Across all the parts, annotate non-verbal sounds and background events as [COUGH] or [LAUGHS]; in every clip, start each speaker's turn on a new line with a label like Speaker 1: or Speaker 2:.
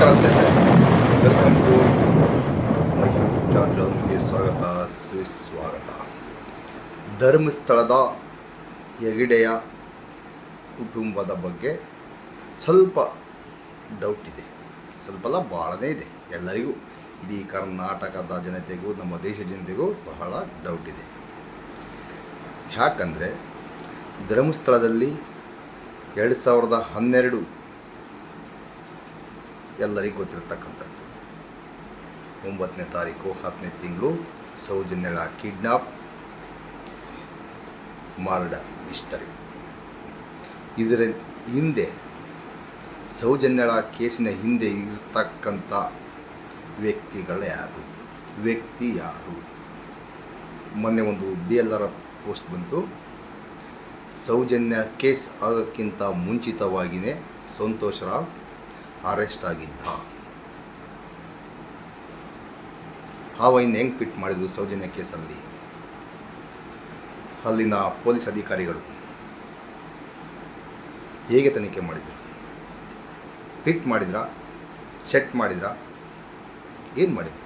Speaker 1: Welcome to ಸ್ವಾಗತ ಧರ್ಮಸ್ಥಳದ ಹೆಗಡೆಯ ಕುಟುಂಬದ ಬಗ್ಗೆ ಸ್ವಲ್ಪ ಡೌಟ್ ಇದೆ. ಸ್ವಲ್ಪ ಅಲ್ಲ ಭಾಳನೇ ಇದೆ. ಎಲ್ಲರಿಗೂ, ಇಡೀ ಕರ್ನಾಟಕದ ಜನತೆಗೂ, ನಮ್ಮ ದೇಶ ಜನತೆಗೂ ಬಹಳ ಡೌಟ್ ಇದೆ. ಯಾಕಂದರೆ, ಧರ್ಮಸ್ಥಳದಲ್ಲಿ ಎರಡು ಸಾವಿರದ ಹನ್ನೆರಡು ಎಲ್ಲರಿಗೂ ಗೊತ್ತಿರತಕ್ಕಂಥದ್ದು. ಒಂಬತ್ತನೇ ತಾರೀಕು, ಹತ್ತನೇ ತಿಂಗಳು, ಸೌಜನ್ಯಳ ಕಿಡ್ನಾಪ್, ಮಾರ್ಡ ಮಿಸ್ಟರಿ. ಇದರ ಹಿಂದೆ, ಸೌಜನ್ಯಳ ಕೇಸಿನ ಹಿಂದೆ ಇರತಕ್ಕಂಥ ವ್ಯಕ್ತಿಗಳು ಯಾರು? ವ್ಯಕ್ತಿ ಯಾರು? ಮೊನ್ನೆ ಒಂದು ಬಿ ಎಲ್ ಆರ್ ಪೋಸ್ಟ್ ಬಂತು. ಸೌಜನ್ಯ ಕೇಸ್ ಆಗೋಕ್ಕಿಂತ ಮುಂಚಿತವಾಗಿಯೇ ಸಂತೋಷ್ ರಾವ್ ಅರೆಸ್ಟ್ ಆಗಿದ್ದ. ಹಾವ ಇನ್ನು ಹೆಂಗೆ ಪಿಟ್ ಮಾಡಿದ್ರು ಸೌಜನ್ಯ ಕೇಸಲ್ಲಿ? ಅಲ್ಲಿನ ಪೊಲೀಸ್ ಅಧಿಕಾರಿಗಳು ಹೇಗೆ ತನಿಖೆ ಮಾಡಿದ್ರು? ಪಿಟ್ ಮಾಡಿದ್ರ? ಸೆಟ್ ಮಾಡಿದ್ರ? ಏನು ಮಾಡಿದ್ರು?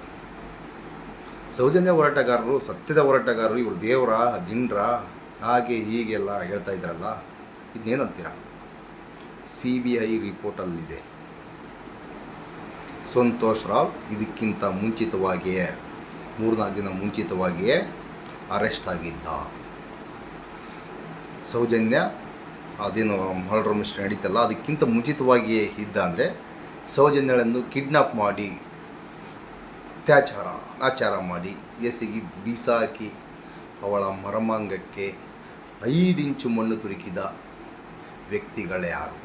Speaker 1: ಸೌಜನ್ಯ ಹೋರಾಟಗಾರರು ಸತ್ಯದ ಹೋರಾಟಗಾರರು ಇವರು ದೇವರ, ದಿಂಡ್ರ, ಹಾಗೆ ಹೀಗೆಲ್ಲ ಹೇಳ್ತಾ ಇದ್ರಲ್ಲ ಇದನ್ನೇನಂತೀರ ಸಿ ಬಿ ಐ ರಿಪೋರ್ಟಲ್ಲಿದೆ. ಸಂತೋಷ್ ರಾವ್ ಇದಕ್ಕಿಂತ ಮುಂಚಿತವಾಗಿಯೇ, ಮೂರ್ನಾಲ್ಕು ದಿನ ಮುಂಚಿತವಾಗಿಯೇ ಅರೆಸ್ಟ್ ಆಗಿದ್ದ. ಸೌಜನ್ಯ ಅದೇನು ಮರ್ಡರ್ ಮಿಸ್ಟರ್ ನಡೀತಲ್ಲ, ಅದಕ್ಕಿಂತ ಮುಂಚಿತವಾಗಿಯೇ ಇದ್ದ ಅಂದರೆ ಸೌಜನ್ಯಗಳನ್ನು ಕಿಡ್ನಾಪ್ ಮಾಡಿ, ಅತ್ಯಾಚಾರ ಆಚಾರ ಮಾಡಿ, ಎಸೆಗಿ ಬೀಸಾಕಿ, ಅವಳ ಮರಮಾಂಗಕ್ಕೆ ಐದು ಇಂಚು ಮಣ್ಣು ತುರುಕಿದ ವ್ಯಕ್ತಿಗಳೇ ಯಾರು?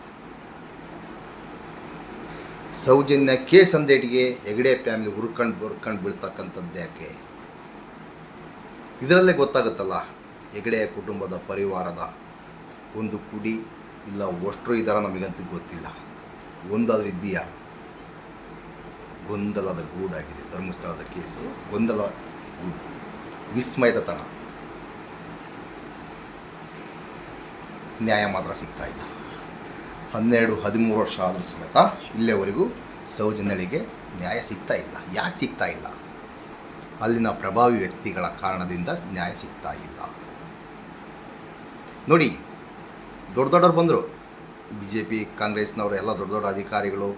Speaker 1: ಸೌಜನ್ಯ ಕೆ ಸಂದೇಟಿಗೆ ಹೆಗಡೆ ಫ್ಯಾಮಿಲಿ ಹುರ್ಕೊಂಡು ಹುರ್ಕೊಂಡು ಬೀಳ್ತಕ್ಕಂಥದ್ದು ಯಾಕೆ? ಇದರಲ್ಲೇ ಗೊತ್ತಾಗುತ್ತಲ್ಲ ಹೆಗಡೆಯ ಕುಟುಂಬದ ಪರಿವಾರದ ಒಂದು ಕುಡಿ ಇಲ್ಲ ಒಷ್ಟರು ಇದರ ನಮಗಂತೂ ಗೊತ್ತಿಲ್ಲ. ಒಂದಾದ್ರೂ ಇದೆಯಾ ಗೊಂದಲದ ಗೂಡಾಗಿದೆ, ಧರ್ಮಸ್ಥಳದ ಕೇಸು. ಗೊಂದಲ ಗೂಡು, ವಿಸ್ಮಯದ ತಣ ನ್ಯಾಯ ಮಾತ್ರ ಸಿಗ್ತಾ ಇಲ್ಲ. ಹನ್ನೆರಡು, ಹದಿಮೂರು ವರ್ಷ ಆದರೂ ಸಮೇತ ಇಲ್ಲಿಯವರೆಗೂ ಸೌಜನ್ಯಳಿಗೆ ನ್ಯಾಯ ಸಿಗ್ತಾ ಇಲ್ಲ. ಯಾಕೆ ಸಿಗ್ತಾ ಇಲ್ಲ? ಅಲ್ಲಿನ ಪ್ರಭಾವಿ ವ್ಯಕ್ತಿಗಳ ಕಾರಣದಿಂದ ನ್ಯಾಯ ಸಿಗ್ತಾ ಇಲ್ಲ. ನೋಡಿ, ದೊಡ್ಡ ದೊಡ್ಡವ್ರು ಬಂದರು. ಬಿ ಜೆ ಪಿ ಕಾಂಗ್ರೆಸ್ನವರು ಎಲ್ಲ ದೊಡ್ಡ ದೊಡ್ಡ ಅಧಿಕಾರಿಗಳು.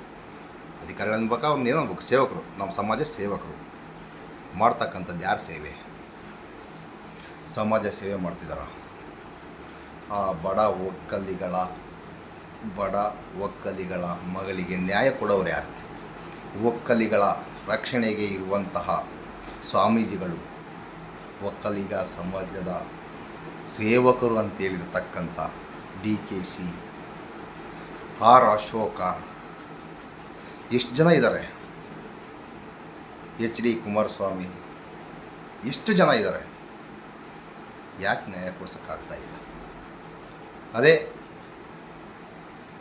Speaker 1: ಅಧಿಕಾರಿಗಳನ್ನ ಅನ್ಬೇಕಾ ಅವ್ರನ್ನ ಏನೋ ಅನ್ಬೇಕು ಸೇವಕರು. ನಮ್ಮ ಸಮಾಜ ಸೇವಕರು. ಮಾಡ್ತಕ್ಕಂಥದ್ದು ಯಾರು ಸೇವೆ? ಸಮಾಜ ಸೇವೆ ಮಾಡ್ತಿದ್ದಾರ? ಆ ಬಡ ಒಕ್ಕಲಿಗಳ ಬಡ ಒಕ್ಕಲಿಗಳ ಮಗಳಿಗೆ ನ್ಯಾಯ ಕೊಡೋರು ಯಾರು? ಒಕ್ಕಲಿಗಳ ರಕ್ಷಣೆಗೆ ಇರುವಂತಹ ಸ್ವಾಮೀಜಿಗಳು, ಒಕ್ಕಲಿಗ ಸಮಾಜದ ಸೇವಕರು ಅಂತೇಳಿರ್ತಕ್ಕಂಥ D K C, R Ashoka, ಎಷ್ಟು ಜನ ಇದ್ದಾರೆ ಎಚ್ ಡಿ ಕುಮಾರಸ್ವಾಮಿ, ಎಷ್ಟು ಜನ ಇದ್ದಾರೆ ಯಾಕೆ ನ್ಯಾಯ ಕೊಡ್ಸೋಕ್ಕಾಗ್ತಾ ಇಲ್ಲ? ಅದೇ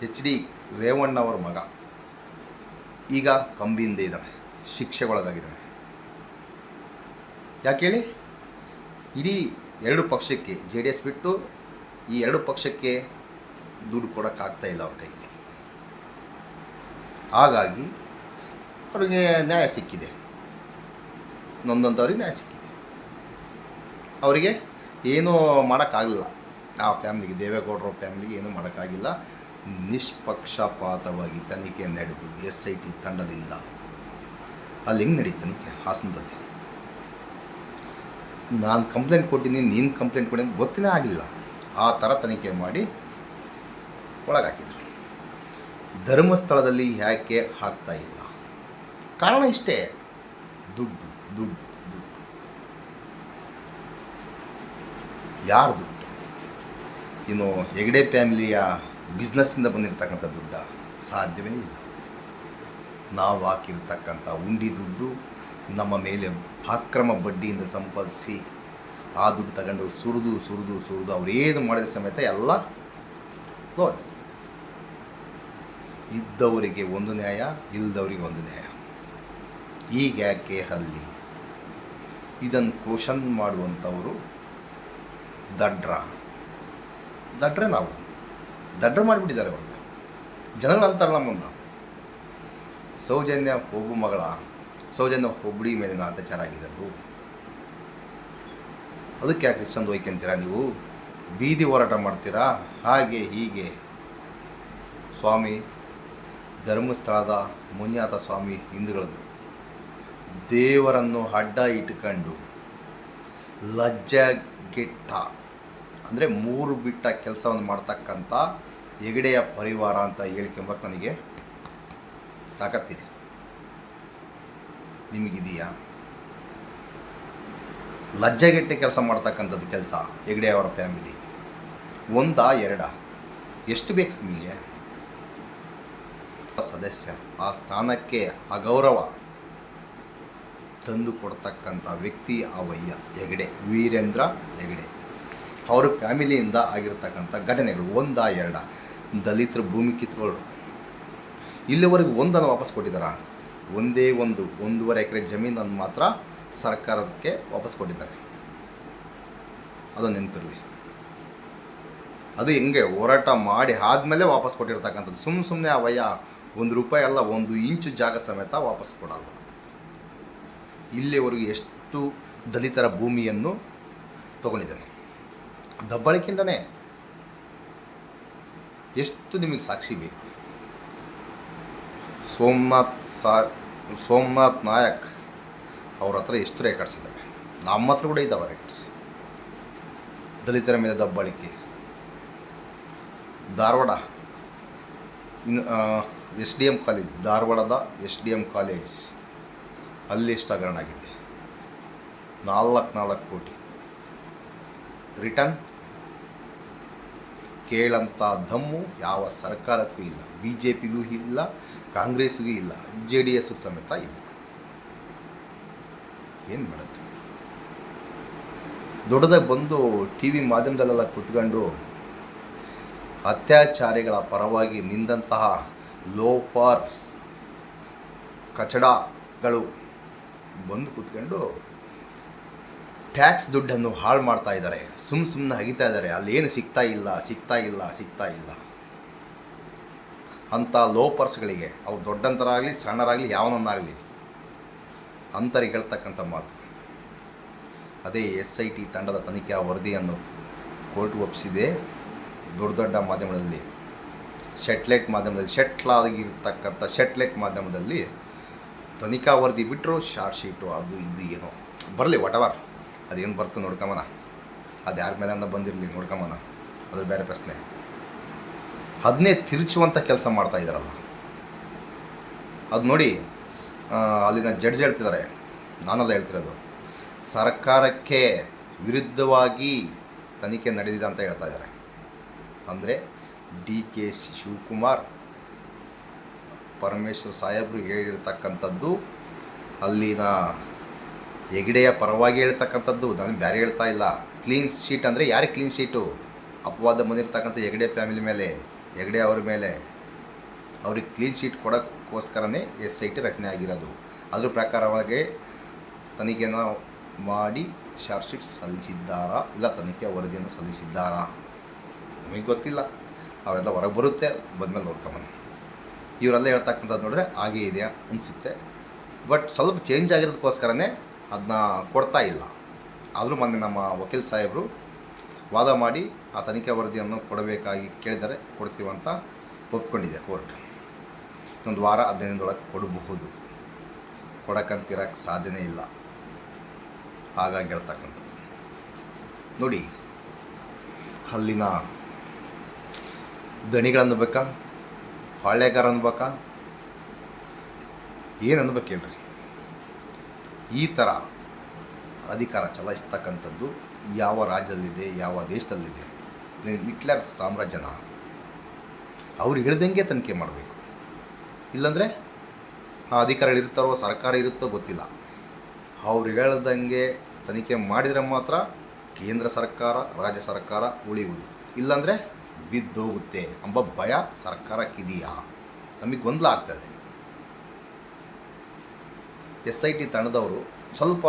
Speaker 1: ಎಚ್ ಡಿ ರೇವಣ್ಣವರ ಮಗ. ಈಗ ಕಂಬಿಯಿಂದ ಇದ್ದಾನೆ, ಶಿಕ್ಷೆಗೊಳಗಾಗಿದ್ದಾನೆ. ಯಾಕೆ ಹೇಳಿ? ಇಡೀ ಎರಡು ಪಕ್ಷಕ್ಕೆ ಜೆ ಡಿ ಎಸ್ ಬಿಟ್ಟು ಈ ಎರಡು ಪಕ್ಷಕ್ಕೆ ದುಡ್ಡು ಕೊಡೋಕ್ಕಾಗ್ತಾ ಇಲ್ಲ ಅವ್ರ ಕೈಗೆ ಹಾಗಾಗಿ ಅವ್ರಿಗೆ ನ್ಯಾಯ ಸಿಕ್ಕಿದೆ. ನೊಂದಂಥವ್ರಿಗೆ ನ್ಯಾಯ ಸಿಕ್ಕಿದೆ. ಅವರಿಗೆ ಏನೂ ಮಾಡೋಕ್ಕಾಗಲಿಲ್ಲ. ಆ ಫ್ಯಾಮ್ಲಿಗೆ ದೇವೇಗೌಡರ ಫ್ಯಾಮ್ಲಿಗೆ ಏನೂ ಮಾಡೋಕ್ಕಾಗಿಲ್ಲ. ನಿಷ್ಪಕ್ಷಪಾತವಾಗಿ ತನಿಖೆ ನಡೆದು ಎಸ್ ಐ ಟಿ ತಂಡದಿಂದ. ಅಲ್ಲಿ ಹೆಂಗೆ ನಡೀತು ತನಿಖೆ? ಹಾಸನದಲ್ಲಿ. ನಾನು ಕಂಪ್ಲೇಂಟ್ ಕೊಟ್ಟಿದ್ದೀನಿ ನೀನು ಕಂಪ್ಲೇಂಟ್ ಕೊಡಿ ಅಂತ ಗೊತ್ತೇ ಆಗಿಲ್ಲ. ಆ ಥರ ತನಿಖೆ ಮಾಡಿ ಒಳಗಾಕಿದ್ರು. ಧರ್ಮಸ್ಥಳದಲ್ಲಿ ಯಾಕೆ ಹಾಕ್ತಾ ಇಲ್ಲ? ಕಾರಣ ಇಷ್ಟೇ. ದುಡ್ಡು ದುಡ್ಡು ದುಡ್ಡು. ಯಾರು ದುಡ್ಡು? ಇನ್ನು ಹೆಗಡೆ ಫ್ಯಾಮಿಲಿಯ ಬಿಸ್ನೆಸ್ಸಿಂದ ಬಂದಿರತಕ್ಕಂಥ ದುಡ್ಡ ಸಾಧ್ಯವೇ ಇಲ್ಲ. ನಾವು ಹಾಕಿರ್ತಕ್ಕಂಥ ಉಂಡಿ ದುಡ್ಡು ನಮ್ಮ ಮೇಲೆ ಅಕ್ರಮ ಬಡ್ಡಿಯಿಂದ ಸಂಪಾದಿಸಿ ಆ ದುಡ್ಡು ತಗೊಂಡು ಸುರಿದು ಸುರಿದು ಸುರಿದು ಅವ್ರು ಏನು ಮಾಡಿದ ಸಮೇತ ಎಲ್ಲ ಕ್ಲೋಸ್ ಇದ್ದವರಿಗೆ ಒಂದು ನ್ಯಾಯ ಇಲ್ಲದವರಿಗೆ ಒಂದು ನ್ಯಾಯ. ಈಗ ಯಾಕೆ ಅಲ್ಲಿ ಇದನ್ನು ಕ್ವಶನ್ ಮಾಡುವಂಥವರು ದಡ್ರ. ದಡ್ರೆ ನಾವು. ದಡ್ರ ಮಾಡಿಬಿಟ್ಟಿದ್ದಾರೆ ಅವ್ರನ್ನ ಜನಗಳು ಅಂತಾರೆ ನಮ್ಮನ್ನು ಸೌಜನ್ಯ ಒಬ್ಬ ಮಗಳ, ಸೌಜನ್ಯ ಒಬ್ಬಡಿ ಮೇಲಿನ ಅತ್ಯಾಚಾರ ಆಗಿರೋದು. ಅದಕ್ಕೆ ಯಾಕೆ ಇಷ್ಟೊಂದು ಒಯ್ಕೊಂತೀರಾ ನೀವು? ಬೀದಿ ಹೋರಾಟ ಮಾಡ್ತೀರಾ? ಹಾಗೆ ಹೀಗೆ. ಸ್ವಾಮಿ, ಧರ್ಮಸ್ಥಳದ ಮುನ್ಯಾತ ಸ್ವಾಮಿ ಹಿಂದುಗಳದ್ದು. ದೇವರನ್ನು ಅಡ್ಡ ಇಟ್ಕೊಂಡು, ಲಜ್ಜೆಗೆಟ್ಟ ಅಂದರೆ ಮೂರು ಬಿಟ್ಟ ಕೆಲಸವನ್ನು ಮಾಡ್ತಕ್ಕಂಥ ಹೆಗಡೆಯ ಪರಿವಾರ ಅಂತ ಹೇಳ್ಕೊಂಬಕ್ಕೆ ನನಗೆ ತಾಕತ್ತಿದೆ. ನಿಮಗಿದೆಯಾ? ಲಜ್ಜೆಗೆಟ್ಟೆ ಕೆಲಸ ಮಾಡ್ತಕ್ಕಂಥದ್ದು ಕೆಲಸ ಹೆಗಡೆ ಅವರ ಫ್ಯಾಮಿಲಿ. ಒಂದಾ ಎರಡ? ಎಷ್ಟು ಬೇಕು ನಿಮಗೆ? ಸದಸ್ಯ, ಆ ಸ್ಥಾನಕ್ಕೆ ಅಗೌರವ ತಂದು ಕೊಡ್ತಕ್ಕಂಥ ವ್ಯಕ್ತಿ ಅವಯ್ಯ ಹೆಗಡೆ, ವೀರೇಂದ್ರ ಹೆಗಡೆ. ಅವ್ರ ಫ್ಯಾಮಿಲಿಯಿಂದ ಆಗಿರ್ತಕ್ಕಂಥ ಘಟನೆಗಳು, ಒಂದಾ ಎರಡ. ದಲಿತರ ಭೂಮಿ ಕಿತ್ಕೊಳ್ಳು ಇಲ್ಲಿವರೆಗೂ ಒಂದನ್ನು ವಾಪಸ್ ಕೊಟ್ಟಿದ್ದಾರ? ಒಂದೇ ಒಂದು, ಒಂದೂವರೆ ಎಕರೆ ಜಮೀನನ್ನು ಮಾತ್ರ ಸರ್ಕಾರಕ್ಕೆ ವಾಪಸ್ ಕೊಟ್ಟಿದ್ದಾರೆ. ಅದು ನೆನಪಿರಲಿ. ಅದು ಹೆಂಗೆ ಹೋರಾಟ ಮಾಡಿ ಆದಮೇಲೆ ವಾಪಸ್ ಕೊಟ್ಟಿರ್ತಕ್ಕಂಥದ್ದು. ಸುಮ್ಮ ಸುಮ್ಮನೆ ಅವಯ್ಯ ಒಂದು ರೂಪಾಯಿ ಅಲ್ಲ, ಒಂದು ಇಂಚು ಜಾಗ ಸಮೇತ ವಾಪಸ್ ಕೊಡಲ್ಲ. ಇಲ್ಲಿವರೆಗೂ ಎಷ್ಟು ದಲಿತರ ಭೂಮಿಯನ್ನು ತಗೊಂಡಿದ್ದಾನೆ ದಬ್ಬಾಳಿಕೆಯಿಂದನೇ ಎಷ್ಟು ನಿಮಗೆ ಸಾಕ್ಷಿ ಬೇಕು? ಸೋಮನಾಥ್ ಸಾ, ಸೋಮನಾಥ್ ನಾಯಕ್ ಅವ್ರ ಹತ್ರ ಎಷ್ಟು ರೆಕಾರ್ಡ್ಸ್ ಇದ್ದಾವೆ ನಮ್ಮ ಹತ್ರ ಕೂಡ ಇದ್ದಾವೆ ರೆಕಾರ್ಡ್ಸ್ ದಲಿತರ ಮೇಲೆ ದಬ್ಬಾಳಿಕೆ. ಧಾರವಾಡ. ಇನ್ನು ಎಸ್ ಡಿ ಎಂ ಕಾಲೇಜ್, ಧಾರವಾಡದ ಎಸ್ ಡಿ ಎಂ ಕಾಲೇಜ್ ಅಲ್ಲಿ ಎಷ್ಟು ಹಗರಣ ಆಗಿದೆ? ನಾಲ್ಕು ನಾಲ್ಕು ಕೋಟಿ. ರಿಟರ್ನ್? ಕೇಳಂಥ ದಮ್ಮು ಯಾವ ಸರ್ಕಾರಕ್ಕೂ ಇಲ್ಲ. ಬಿ ಜೆ ಪಿಗೂ ಇಲ್ಲ ಕಾಂಗ್ರೆಸ್ಗೂ ಇಲ್ಲ ಜೆ ಡಿ ಎಸ್ಗೂ ಸಮೇತ ಇಲ್ಲ. ಏನು ಮಾಡುತ್ತೆ ದೊಡ್ಡದಾಗಿ ಬಂದು ಟಿ ವಿ ಮಾಧ್ಯಮದಲ್ಲೆಲ್ಲ ಕುತ್ಕೊಂಡು ಅತ್ಯಾಚಾರಿಗಳ ಪರವಾಗಿ ನಿಂದಂತಹ ಲೋಫಾರ್ಸ್ ಕಚಡಗಳು ಬಂದು ಕೂತ್ಕೊಂಡು ಟ್ಯಾಕ್ಸ್ ದುಡ್ಡನ್ನು ಹಾಳು ಮಾಡ್ತಾ ಇದ್ದಾರೆ. ಸುಮ್ಮ ಸುಮ್ಮನೆ ಹಗಿತಾ ಇದ್ದಾರೆ. ಅಲ್ಲಿ ಏನು ಸಿಗ್ತಾ ಇಲ್ಲ ಸಿಗ್ತಾ ಇಲ್ಲ ಸಿಗ್ತಾ ಇಲ್ಲ. ಅಂಥ ಲೋಪರ್ಸ್ಗಳಿಗೆ ಅವ್ರು ದೊಡ್ಡಂತರಾಗಲಿ, ಸಣ್ಣರಾಗಲಿ, ಯಾವನನ್ನಾಗಲಿ ಅಂತರಿಗೆ ಹೇಳ್ತಕ್ಕಂಥ ಮಾತು. ಅದೇ ಎಸ್ ಐ ಟಿ ತಂಡದ ತನಿಖೆಯ ವರದಿಯನ್ನು ಕೋರ್ಟ್ ಒಪ್ಪಿಸಿದೆ ದೊಡ್ಡ ದೊಡ್ಡ ಮಾಧ್ಯಮದಲ್ಲಿ ಶೆಟ್ಲೈಟ್ ಮಾಧ್ಯಮದಲ್ಲಿ ಶೆಟ್ಲಾಗಿರ್ತಕ್ಕಂಥ ಶೆಟ್ಲೈಟ್ ಮಾಧ್ಯಮದಲ್ಲಿ ತನಿಖಾ ವರದಿ ಬಿಟ್ಟರು ಶಾರ್ಟ್ ಶೀಟು ಅದು ಇದು ಏನೋ. ಬರಲಿ ವಾಟವರ್ ಅದೇನು ಬರ್ತದೆ ನೋಡ್ಕೊಂಬನ. ಅದು ಯಾರ ಮೇಲೆ ಬಂದಿರಲಿ ನೋಡ್ಕೊಂಬನ. ಅದ್ರ ಬೇರೆ ಪ್ರಶ್ನೆ. ಅದನ್ನೇ ತಿರುಚುವಂಥ ಕೆಲಸ ಮಾಡ್ತಾ ಇದ್ದಾರಲ್ಲ. ಅದು ನೋಡಿ ಅಲ್ಲಿನ ಜಡ್ಜ್ ಹೇಳ್ತಿದ್ದಾರೆ ನಾನಲ್ಲ ಹೇಳ್ತಿರೋದು. ಸರ್ಕಾರಕ್ಕೆ ವಿರುದ್ಧವಾಗಿ ತನಿಖೆ ನಡೆದಿದೆ ಅಂತ ಹೇಳ್ತಾ ಇದ್ದಾರೆ. ಅಂದರೆ ಡಿ ಕೆ ಶಿವಕುಮಾರ್ ಪರಮೇಶ್ವರ್ ಸಾಹೇಬರು ಹೇಳಿರ್ತಕ್ಕಂಥದ್ದು ಅಲ್ಲಿನ ಹೆಗಡೆಯ ಪರವಾಗಿ ಹೇಳ್ತಕ್ಕಂಥದ್ದು ನನಗೆ ಬೇರೆ ಹೇಳ್ತಾ ಇಲ್ಲ. ಕ್ಲೀನ್ ಶೀಟ್ ಅಂದರೆ ಯಾರಿಗೆ ಕ್ಲೀನ್ ಶೀಟು? ಅಪವಾದ ಬಂದಿರತಕ್ಕಂಥ ಹೆಗಡೆ ಫ್ಯಾಮಿಲಿ ಮೇಲೆ, ಹೆಗಡೆ ಅವ್ರ ಮೇಲೆ. ಅವ್ರಿಗೆ ಕ್ಲೀನ್ ಶೀಟ್ ಕೊಡೋಕ್ಕೋಸ್ಕರನೇ ಎಸ್ ಐ ಟಿ ರಚನೆ ಆಗಿರೋದು. ಅದ್ರ ಪ್ರಕಾರವಾಗಿ ತನಿಖೆಯನ್ನು ಮಾಡಿ ಶಾರ್ಟ್ ಶೀಟ್ ಸಲ್ಲಿಸಿದ್ದಾರಾ? ಇಲ್ಲ ತನಿಖೆ ವರದಿಯನ್ನು ಸಲ್ಲಿಸಿದ್ದಾರಾ? ನಮಗೆ ಗೊತ್ತಿಲ್ಲ. ಅವೆಲ್ಲ ಹೊರಗೆ ಬರುತ್ತೆ, ಬಂದಮೇಲೆ ನೋಡ್ಕೊಂಬನ್ನಿ ಇವರೆಲ್ಲ ಹೇಳ್ತಕ್ಕಂಥದ್ದು ನೋಡಿದ್ರೆ ಹಾಗೆ ಇದೆಯಾ ಅನಿಸುತ್ತೆ. ಬಟ್ ಸ್ವಲ್ಪ ಚೇಂಜ್ ಆಗಿರೋದಕ್ಕೋಸ್ಕರನೇ ಅದನ್ನ ಕೊಡ್ತಾ ಇಲ್ಲ. ಆದರೂ ಮೊನ್ನೆ ನಮ್ಮ ವಕೀಲ್ ಸಾಹೇಬರು ವಾದ ಮಾಡಿ ಆ ತನಿಖೆ ವರದಿಯನ್ನು ಕೊಡಬೇಕಾಗಿ ಕೇಳಿದರೆ ಕೊಡ್ತೀವಂತ ಒಪ್ಕೊಂಡಿದೆ ಕೋರ್ಟ್. ಒಂದು ವಾರ ಹದಿನೈದೊಳಗೆ ಕೊಡಬಹುದು. ಕೊಡಕ್ಕಂತಿರಕ್ಕೆ ಸಾಧ್ಯನೇ ಇಲ್ಲ. ಹಾಗಾಗಿ ಹೇಳ್ತಕ್ಕಂಥದ್ದು. ನೋಡಿ ಅಲ್ಲಿನ ದಣಿಗಳನ್ನು ಬೇಕಾ ಪಾಳ್ಯಗಾರ ಅನ್ಬೇಕಾ? ಏನು ಅನ್ಬೇಕು ಹೇಳ್ರಿ? ಈ ಥರ ಅಧಿಕಾರ ಚಲಾಯಿಸ್ತಕ್ಕಂಥದ್ದು ಯಾವ ರಾಜ್ಯದಲ್ಲಿದೆ, ಯಾವ ದೇಶದಲ್ಲಿದೆ ಹಿಟ್ಲರ್ ಸಾಮ್ರಾಜ್ಯನ ಅವ್ರು ಹೇಳ್ದಂಗೆ ತನಿಖೆ ಮಾಡಬೇಕು. ಇಲ್ಲಾಂದರೆ ಆ ಅಧಿಕಾರಿಗಳಿರ್ತಾರೋ ಸರ್ಕಾರ ಇರುತ್ತೋ ಗೊತ್ತಿಲ್ಲ. ಅವ್ರು ಹೇಳ್ದಂಗೆ ತನಿಖೆ ಮಾಡಿದರೆ ಮಾತ್ರ ಕೇಂದ್ರ ಸರ್ಕಾರ, ರಾಜ್ಯ ಸರ್ಕಾರ ಉಳಿಯುವುದು. ಇಲ್ಲಾಂದರೆ ಬಿದ್ದೋಗುತ್ತೆ ಎಂಬ ಭಯ ಸರ್ಕಾರಕ್ಕಿದೆಯಾ? ನಮಗೆ ಗೊಂದಲ ಆಗ್ತದೆ ಎಸ್ ಐ ಟಿ ತಂಡದವರು ಸ್ವಲ್ಪ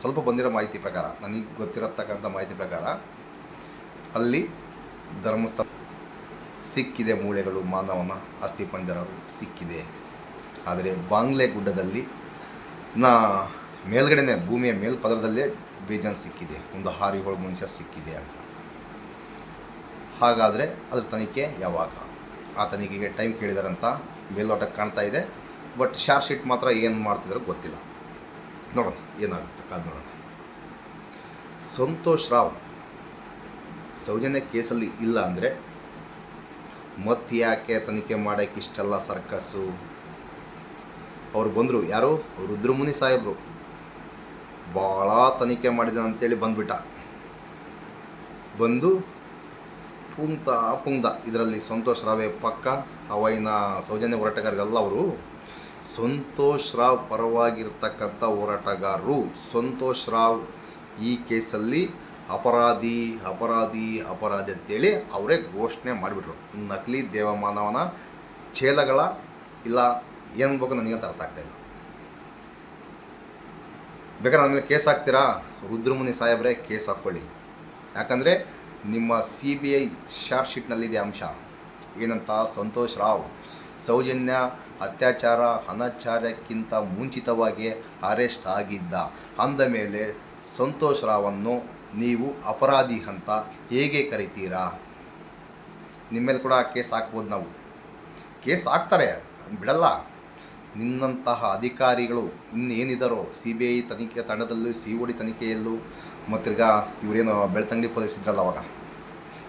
Speaker 1: ಸ್ವಲ್ಪ ಬಂದಿರೋ ಮಾಹಿತಿ ಪ್ರಕಾರ, ನನಗೆ ಗೊತ್ತಿರತಕ್ಕಂಥ ಮಾಹಿತಿ ಪ್ರಕಾರ, ಅಲ್ಲಿ ಧರ್ಮಸ್ಥಳ ಸಿಕ್ಕಿದೆ, ಮೂಳೆಗಳು, ಮಾನವನ ಅಸ್ಥಿಪಂಜರವು ಸಿಕ್ಕಿದೆ. ಆದರೆ ಬಾಂಗ್ಲೆ ಗುಡ್ಡದಲ್ಲಿ ನಾ ಮೇಲ್ಗಡೆನೆ, ಭೂಮಿಯ ಮೇಲ್ಪದರದಲ್ಲೇ ಬೀಜನ್ ಸಿಕ್ಕಿದೆ. ಒಂದು ಹಾರಿಗಳು ಮನುಷ್ಯ ಸಿಕ್ಕಿದೆ ಅಂತ. ಹಾಗಾದರೆ ಅದ್ರ ತನಿಖೆ ಯಾವಾಗ? ಆ ತನಿಖೆಗೆ ಟೈಮ್ ಕೇಳಿದಾರಂತ ಮೇಲ್ನೋಟಕ್ಕೆ ಕಾಣ್ತಾ ಇದೆ. ಬಟ್ ಶಾರ್ಟ್ ಶೀಟ್ ಮಾತ್ರ ಏನು ಮಾಡ್ತಿದ್ರು ಗೊತ್ತಿಲ್ಲ. ನೋಡೋಣ, ಏನಾಗುತ್ತೆ ಕಾದು ನೋಡೋಣ. ಸಂತೋಷ್ ರಾವ್ ಸೌಜನ್ಯ ಕೇಸಲ್ಲಿ ಇಲ್ಲ ಅಂದರೆ ಮತ್ತೆ ಯಾಕೆ ತನಿಖೆ ಮಾಡೋಕ್ಕೆ ಇಷ್ಟೆಲ್ಲ ಸರ್ಕಸ್ಸು? ಅವ್ರು ಬಂದರು ಯಾರು? ರುದ್ರಮುನಿ ಸಾಹೇಬರು. ಭಾಳ ತನಿಖೆ ಮಾಡಿದ ಅಂತೇಳಿ ಬಂದ್ಬಿಟ್ಟ. ಬಂದು ಪುಂತ ಪುಂದ ಇದರಲ್ಲಿ ಸಂತೋಷ್ ರಾವೇ ಪಕ್ಕ ಅವೈನ ಸೌಜನ್ಯ ಹೋರಾಟಗಾರರೆಲ್ಲ ಅವರು ಸಂತೋಷ್ ರಾವ್ ಪರವಾಗಿರ್ತಕ್ಕಂಥ ಹೋರಾಟಗಾರರು ಸಂತೋಷ್ ರಾವ್ ಈ ಕೇಸಲ್ಲಿ ಅಪರಾಧಿ ಅಪರಾಧಿ ಅಪರಾಧಿ ಅಂತೇಳಿ ಅವರೇ ಘೋಷಣೆ ಮಾಡಿಬಿಟ್ರು. ನಕಲಿ ದೇವಮಾನವನ ಚೇಲಗಳ ಇಲ್ಲ ಏನು ಬೇಕು ನನಗೆ ಅರ್ಥ ಆಗ್ತಾ ಇಲ್ಲ. ಬೇಕಾದ್ರೆ ನನ್ನ ಕೇಸ್ ಹಾಕ್ತೀರಾ? ರುದ್ರಮುನಿ ಸಾಹೇಬ್ರೆ ಕೇಸ್ ಹಾಕ್ಕೊಳ್ಳಿ. ಯಾಕಂದರೆ ನಿಮ್ಮ ಸಿ ಬಿ ಐ ಶಾರ್ಟ್ ಶೀಟ್ನಲ್ಲಿದೆ ಅಂಶ. ಏನಂತ? ಸಂತೋಷ್ ರಾವ್ ಸೌಜನ್ಯ ಅತ್ಯಾಚಾರ, ಅನಾಚಾರಕ್ಕಿಂತ ಮುಂಚಿತವಾಗಿ ಅರೆಸ್ಟ್ ಆಗಿದ್ದ. ಅಂದ ಮೇಲೆ ಸಂತೋಷ್ ರಾವನ್ನು ನೀವು ಅಪರಾಧಿ ಅಂತ ಹೇಗೆ ಕರಿತೀರಾ? ನಿಮ್ಮ ಮೇಲೆ ಕೂಡ ಕೇಸ್ ಹಾಕ್ಬೋದು ನಾವು. ಕೇಸ್ ಹಾಕ್ತಾರೆ. ಬಿಡಲ್ಲ. ನಿನ್ನಂತಹ ಅಧಿಕಾರಿಗಳು ಇನ್ನೇನಿದ್ದಾರೋ ಸಿ ಬಿ ಐ ತನಿಖೆ ತಂಡದಲ್ಲೂ, ಸಿ ಒ ತನಿಖೆಯಲ್ಲೂ ತಿರ್ಗಾ ಇವರೇನು ಬೆಳ್ತಂಗಡಿ ಪೊಲೀಸ್ ಇದ್ರಲ್ಲ ಅವಾಗ.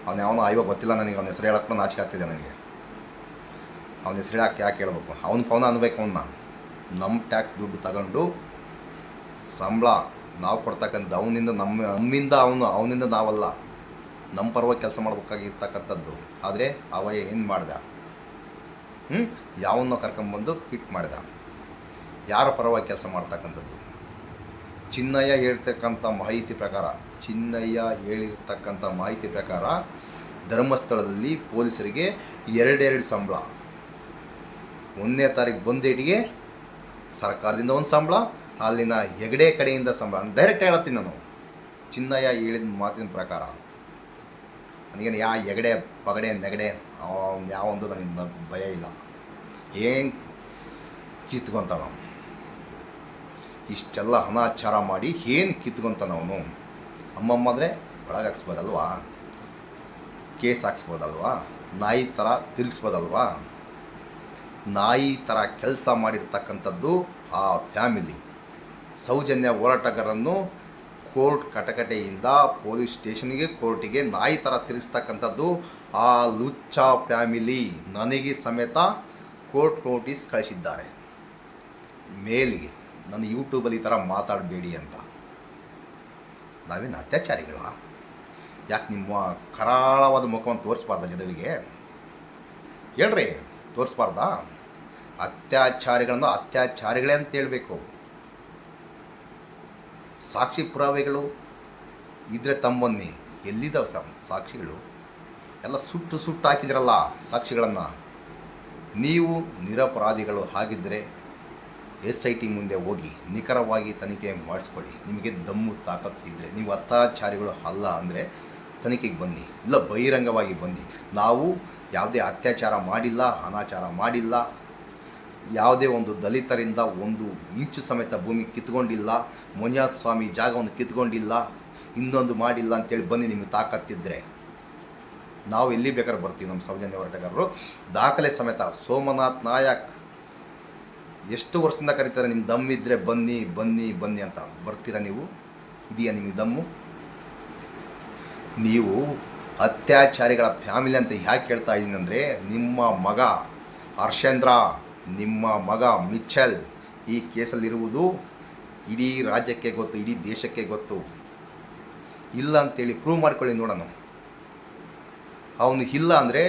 Speaker 1: ಅವನು ಯಾವನೋ ಆಯ್ವಾಗ ಗೊತ್ತಿಲ್ಲ ನನಗೆ, ಅವನ ಹೆಸರು ಹೇಳಕ್ಕೆ ನಾಚಿಕೆ ಆಗ್ತಿದೆ ನನಗೆ. ಅವನ ಹೆಸರು ಹಾಕಿ ಯಾಕೆ ಹೇಳ್ಬೇಕು? ಅವ್ನ ಪವನ ಅನ್ಬೇಕು ಅವನ್ನ ನಮ್ಮ ಟ್ಯಾಕ್ಸ್ ದುಡ್ಡು ತಗೊಂಡು ಸಂಬಳ ನಾವು ಕೊಡ್ತಕ್ಕಂಥ ಅವನಿಂದ ನಮ್ಮ ನಮ್ಮಿಂದ ಅವನು ಅವನಿಂದ ನಾವಲ್ಲ. ನಮ್ಮ ಪರವಾಗಿ ಕೆಲಸ ಮಾಡ್ಬೇಕಾಗಿರ್ತಕ್ಕಂಥದ್ದು. ಆದರೆ ಅವ ಏನು ಮಾಡ್ದ? ಹ್ಞೂ ಯಾವನ್ನೋ ಕರ್ಕೊಂಬಂದು ಪಿಟ್ ಮಾಡಿದ? ಯಾರ ಪರವಾಗಿ ಕೆಲಸ ಮಾಡ್ತಕ್ಕಂಥದ್ದು? ಚಿನ್ನಯ್ಯ ಹೇಳ್ತಕ್ಕಂಥ ಮಾಹಿತಿ ಪ್ರಕಾರ ಚಿನ್ನಯ್ಯ ಹೇಳಿರ್ತಕ್ಕಂಥ ಮಾಹಿತಿ ಪ್ರಕಾರ ಧರ್ಮಸ್ಥಳದಲ್ಲಿ ಪೊಲೀಸರಿಗೆ ಎರಡೆರಡು ಸಂಬಳ. ಒಂದನೇ ತಾರೀಕು ಬಂದಿಡಿಗೆ ಸರ್ಕಾರದಿಂದ ಒಂದು ಸಂಬಳ, ಅಲ್ಲಿನ ಹೆಗಡೆ ಕಡೆಯಿಂದ ಸಂಬಳ. ಡೈರೆಕ್ಟ್ ಹೇಳತ್ತೀನಿ ನಾನು. ಚಿನ್ನಯ್ಯ ಹೇಳಿದ ಮಾತಿನ ಪ್ರಕಾರ, ನನಗೇನು ಯಾ ಹೆಗಡೆ, ಪಗಡೆ, ನೆಗಡೆ ಯಾವೊಂದು ನನಗೆ ಭಯ ಇಲ್ಲ. ಏನು ಕಿತ್ಕೊಂತಾನ. ಇಷ್ಟೆಲ್ಲ ಅನಾಚಾರ ಮಾಡಿ ಏನು ಕಿತ್ಕೊಂತಾನ ಅವನು? ಅಮ್ಮಮ್ಮ ಅಂದರೆ ಒಳಗೆ ಹಾಕ್ಸ್ಬೋದಲ್ವಾ? ಕೇಸ್ ಹಾಕ್ಸ್ಬೋದಲ್ವಾ? ನಾಯಿ ಥರ ತಿರುಗಿಸ್ಬೋದಲ್ವಾ? ನಾಯಿ ಥರ ಕೆಲಸ ಮಾಡಿರ್ತಕ್ಕಂಥದ್ದು ಆ ಫ್ಯಾಮಿಲಿ. ಸೌಜನ್ಯ ಹೋರಾಟಗಾರನ್ನು ಕೋರ್ಟ್ ಕಟಕಟೆಯಿಂದ ಪೊಲೀಸ್ ಸ್ಟೇಷನ್ಗೆ, ಕೋರ್ಟಿಗೆ ನಾಯಿ ಥರ ತಿರುಗಿಸ್ತಕ್ಕಂಥದ್ದು ಆ ಲುಚ್ಚ ಫ್ಯಾಮಿಲಿ ನನಗೆ ಸಮೇತ ಕೋರ್ಟ್ ನೋಟಿಸ್ ಕಳಿಸಿದ್ದಾರೆ. ಮೇಲಿಗೆ, ನನ್ನ ಯೂಟ್ಯೂಬಲ್ಲಿ ಈ ಥರ ಮಾತಾಡಬೇಡಿ ಅಂತ. ನಾವೇನು ಅತ್ಯಾಚಾರಿಗಳ? ಯಾಕೆ ನಿಮ್ಮ ಕರಾಳವಾದ ಮುಖವನ್ನು ತೋರಿಸ್ಬಾರ್ದ ಜನರಿಗೆ? ಹೇಳ್ರಿ ತೋರಿಸ್ಬಾರ್ದಾ? ಅತ್ಯಾಚಾರಿಗಳನ್ನು ಅತ್ಯಾಚಾರಿಗಳೇ ಅಂತ ಹೇಳಬೇಕು. ಸಾಕ್ಷಿ ಪುರಾವೆಗಳು ಇದ್ರೆ ತಮ್ಮನ್ನಿ ಎಲ್ಲಿದ್ದಾವೆ ಸರ್ ಸಾಕ್ಷಿಗಳು? ಎಲ್ಲ ಸುಟ್ಟು ಸುಟ್ಟು ಹಾಕಿದ್ರಲ್ಲ ಸಾಕ್ಷಿಗಳನ್ನು. ನೀವು ನಿರಪರಾಧಿಗಳು ಹಾಗಿದ್ದರೆ ಎಸ್ ಐ ಟಿ ಮುಂದೆ ಹೋಗಿ ನಿಖರವಾಗಿ ತನಿಖೆ ಮಾಡಿಸ್ಕೊಳ್ಳಿ. ನಿಮಗೆ ದಮ್ಮು ತಾಕತ್ತಿದ್ದರೆ ನೀವು ಅತ್ಯಾಚಾರಿಗಳು ಅಲ್ಲ ಅಂದರೆ ತನಿಖೆಗೆ ಬನ್ನಿ, ಇಲ್ಲ ಬಹಿರಂಗವಾಗಿ ಬನ್ನಿ. ನಾವು ಯಾವುದೇ ಅತ್ಯಾಚಾರ ಮಾಡಿಲ್ಲ, ಅನಾಚಾರ ಮಾಡಿಲ್ಲ ಯಾವುದೇ ಒಂದು ದಲಿತರಿಂದ ಒಂದು ಇಂಚು ಸಮೇತ ಭೂಮಿ ಕಿತ್ಕೊಂಡಿಲ್ಲ ಸ್ವಾಮಿ ಜಾಗವನ್ನು ಕಿತ್ಕೊಂಡಿಲ್ಲ, ಇನ್ನೊಂದು ಮಾಡಿಲ್ಲ ಅಂತೇಳಿ ಬನ್ನಿ ನಿಮಗೆ ತಾಕತ್ತಿದ್ದರೆ ನಾವು ಎಲ್ಲಿ ಬೇಕಾದ್ರೂ ಬರ್ತೀವಿ ನಮ್ಮ ಸೌಜನ್ಯ ಹೋರಾಟಗಾರರು ದಾಖಲೆ ಸಮೇತ ಸೋಮನಾಥ್ ನಾಯಕ್ ಎಷ್ಟು ವರ್ಷದಿಂದ ಕರೀತಾರೆ ನಿಮ್ಮ ದಮ್ ಇದ್ದರೆ ಬನ್ನಿ ಬನ್ನಿ ಬನ್ನಿ ಅಂತ ಬರ್ತೀರಾ ನೀವು? ಇದೆಯಾ ನಿಮಗೆ ದಮ್ಮು? ನೀವು ಅತ್ಯಾಚಾರಿಗಳ ಫ್ಯಾಮಿಲಿ ಅಂತ ಯಾಕೆ ಹೇಳ್ತಾ ಇದ್ದೀನಿ ಅಂದರೆ, ನಿಮ್ಮ ಮಗ ಹರ್ಷೇಂದ್ರ ನಿಮ್ಮ ಮಗ ಮಿಚ್ಚಲ್ ಈ ಕೇಸಲ್ಲಿರುವುದು ಇಡೀ ರಾಜ್ಯಕ್ಕೆ ಗೊತ್ತು, ಇಡೀ ದೇಶಕ್ಕೆ ಗೊತ್ತು. ಇಲ್ಲ ಅಂತೇಳಿ ಪ್ರೂವ್ ಮಾಡ್ಕೊಳ್ಳಿ ನೋಡೋಣ. ಅವನು ಇಲ್ಲ ಅಂದರೆ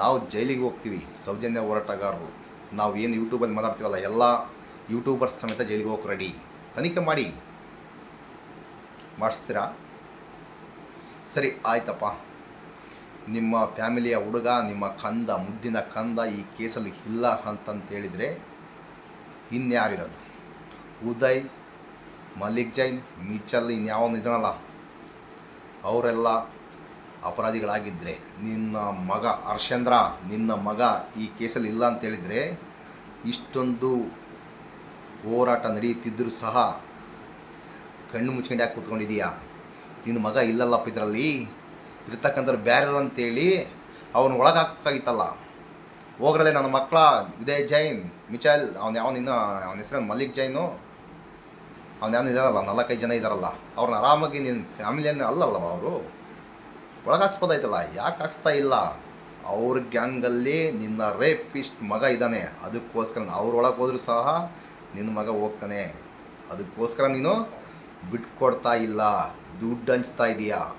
Speaker 1: ನಾವು ಜೈಲಿಗೆ ಹೋಗ್ತೀವಿ, ಸೌಜನ್ಯ ಹೋರಾಟಗಾರರು. ನಾವು ಏನು ಯೂಟ್ಯೂಬಲ್ಲಿ ಮಾತಾಡ್ತೀವಲ್ಲ, ಎಲ್ಲ ಯೂಟ್ಯೂಬರ್ಸ್ ಸಮೇತ ಜೈಲಿಗೆ ಹೋಗಿ ರೆಡಿ ತನಿಖೆ ಮಾಡಿ. ಮಾಡಿಸ್ತೀರಾ? ಸರಿ, ಆಯ್ತಪ್ಪ. ನಿಮ್ಮ ಫ್ಯಾಮಿಲಿಯ ಹುಡುಗ, ನಿಮ್ಮ ಕಂದ, ಮುದ್ದಿನ ಕಂದ ಈ ಕೇಸಲ್ಲಿ ಇಲ್ಲ ಅಂತಂತೇಳಿದರೆ ಇನ್ಯಾರಿರೋದು? ಉದಯ್, ಮಲ್ಲಿಕ್ ಜೈನ್, ಮಿಚಲ್ ಇನ್ಯಾವನು ಇದನ್ನಲ್ಲ ಅವರೆಲ್ಲ ಅಪರಾಧಿಗಳಾಗಿದ್ದರೆ ನಿನ್ನ ಮಗ ಹರ್ಷೇಂದ್ರ, ನಿನ್ನ ಮಗ ಈ ಕೇಸಲ್ಲಿ ಇಲ್ಲ ಅಂತೇಳಿದರೆ ಇಷ್ಟೊಂದು ಹೋರಾಟ ನಡೆಯುತ್ತಿದ್ದರೂ ಸಹ ಕಣ್ಣು ಮುಚ್ಕೊಂಡು ಯಾಕೆ ಕೂತ್ಕೊಂಡಿದೀಯಾ ನಿನ್ನ ಮಗ ಇಲ್ಲಲ್ಲಪ್ಪ ಇದರಲ್ಲಿ? ಇರ್ತಕ್ಕಂಥವ್ರು ಬ್ಯಾರರ್ ಅಂತೇಳಿ ಅವನು ಒಳಗಾಕಾಗಿತ್ತಲ್ಲ ಹೋಗ್ರಲ್ಲೇ ನನ್ನ ಮಕ್ಕಳ ವಿದಯ್ ಜೈನ್, ಮಿಚಲ್, ಅವ್ನು ಯಾವನಿನ್ನ ಅವನ ಹೆಸರು ಮಲ್ಲಿಕ್ ಜೈನು. ಅವ್ನು ಯಾವನು ಇದಾರಲ್ಲ ನಾಲ್ಕೈದು ಜನ ಇದ್ದಾರಲ್ಲ ಅವ್ರನ್ನ ಆರಾಮಾಗಿ ನಿನ್ನ ಫ್ಯಾಮಿಲಿಯನ್ನು ಅಲ್ಲಲ್ಲ ಅವರು? ಒಳಗಾಕ್ಸ್ಬೋದಾಯ್ತಲ್ಲ ಯಾಕೆ ಹಾಕ್ಸ್ತಾ ಇಲ್ಲ? ಅವ್ರ ಗ್ಯಾಂಗಲ್ಲಿ ನಿನ್ನ ರೇಪಿಸ್ಟ್ ಮಗ ಇದ್ದಾನೆ. ಅದಕ್ಕೋಸ್ಕರ ಅವ್ರ ಒಳಗೆ ಹೋದ್ರೂ ಸಹ ನಿನ್ನ ಮಗ ಹೋಗ್ತಾನೆ. ಅದಕ್ಕೋಸ್ಕರ ನೀನು ಬಿಟ್ಕೊಡ್ತಾ ಇಲ್ಲ. ದುಡ್ಡು ಹಂಚ್ತಾ ಇದೀಯಾ?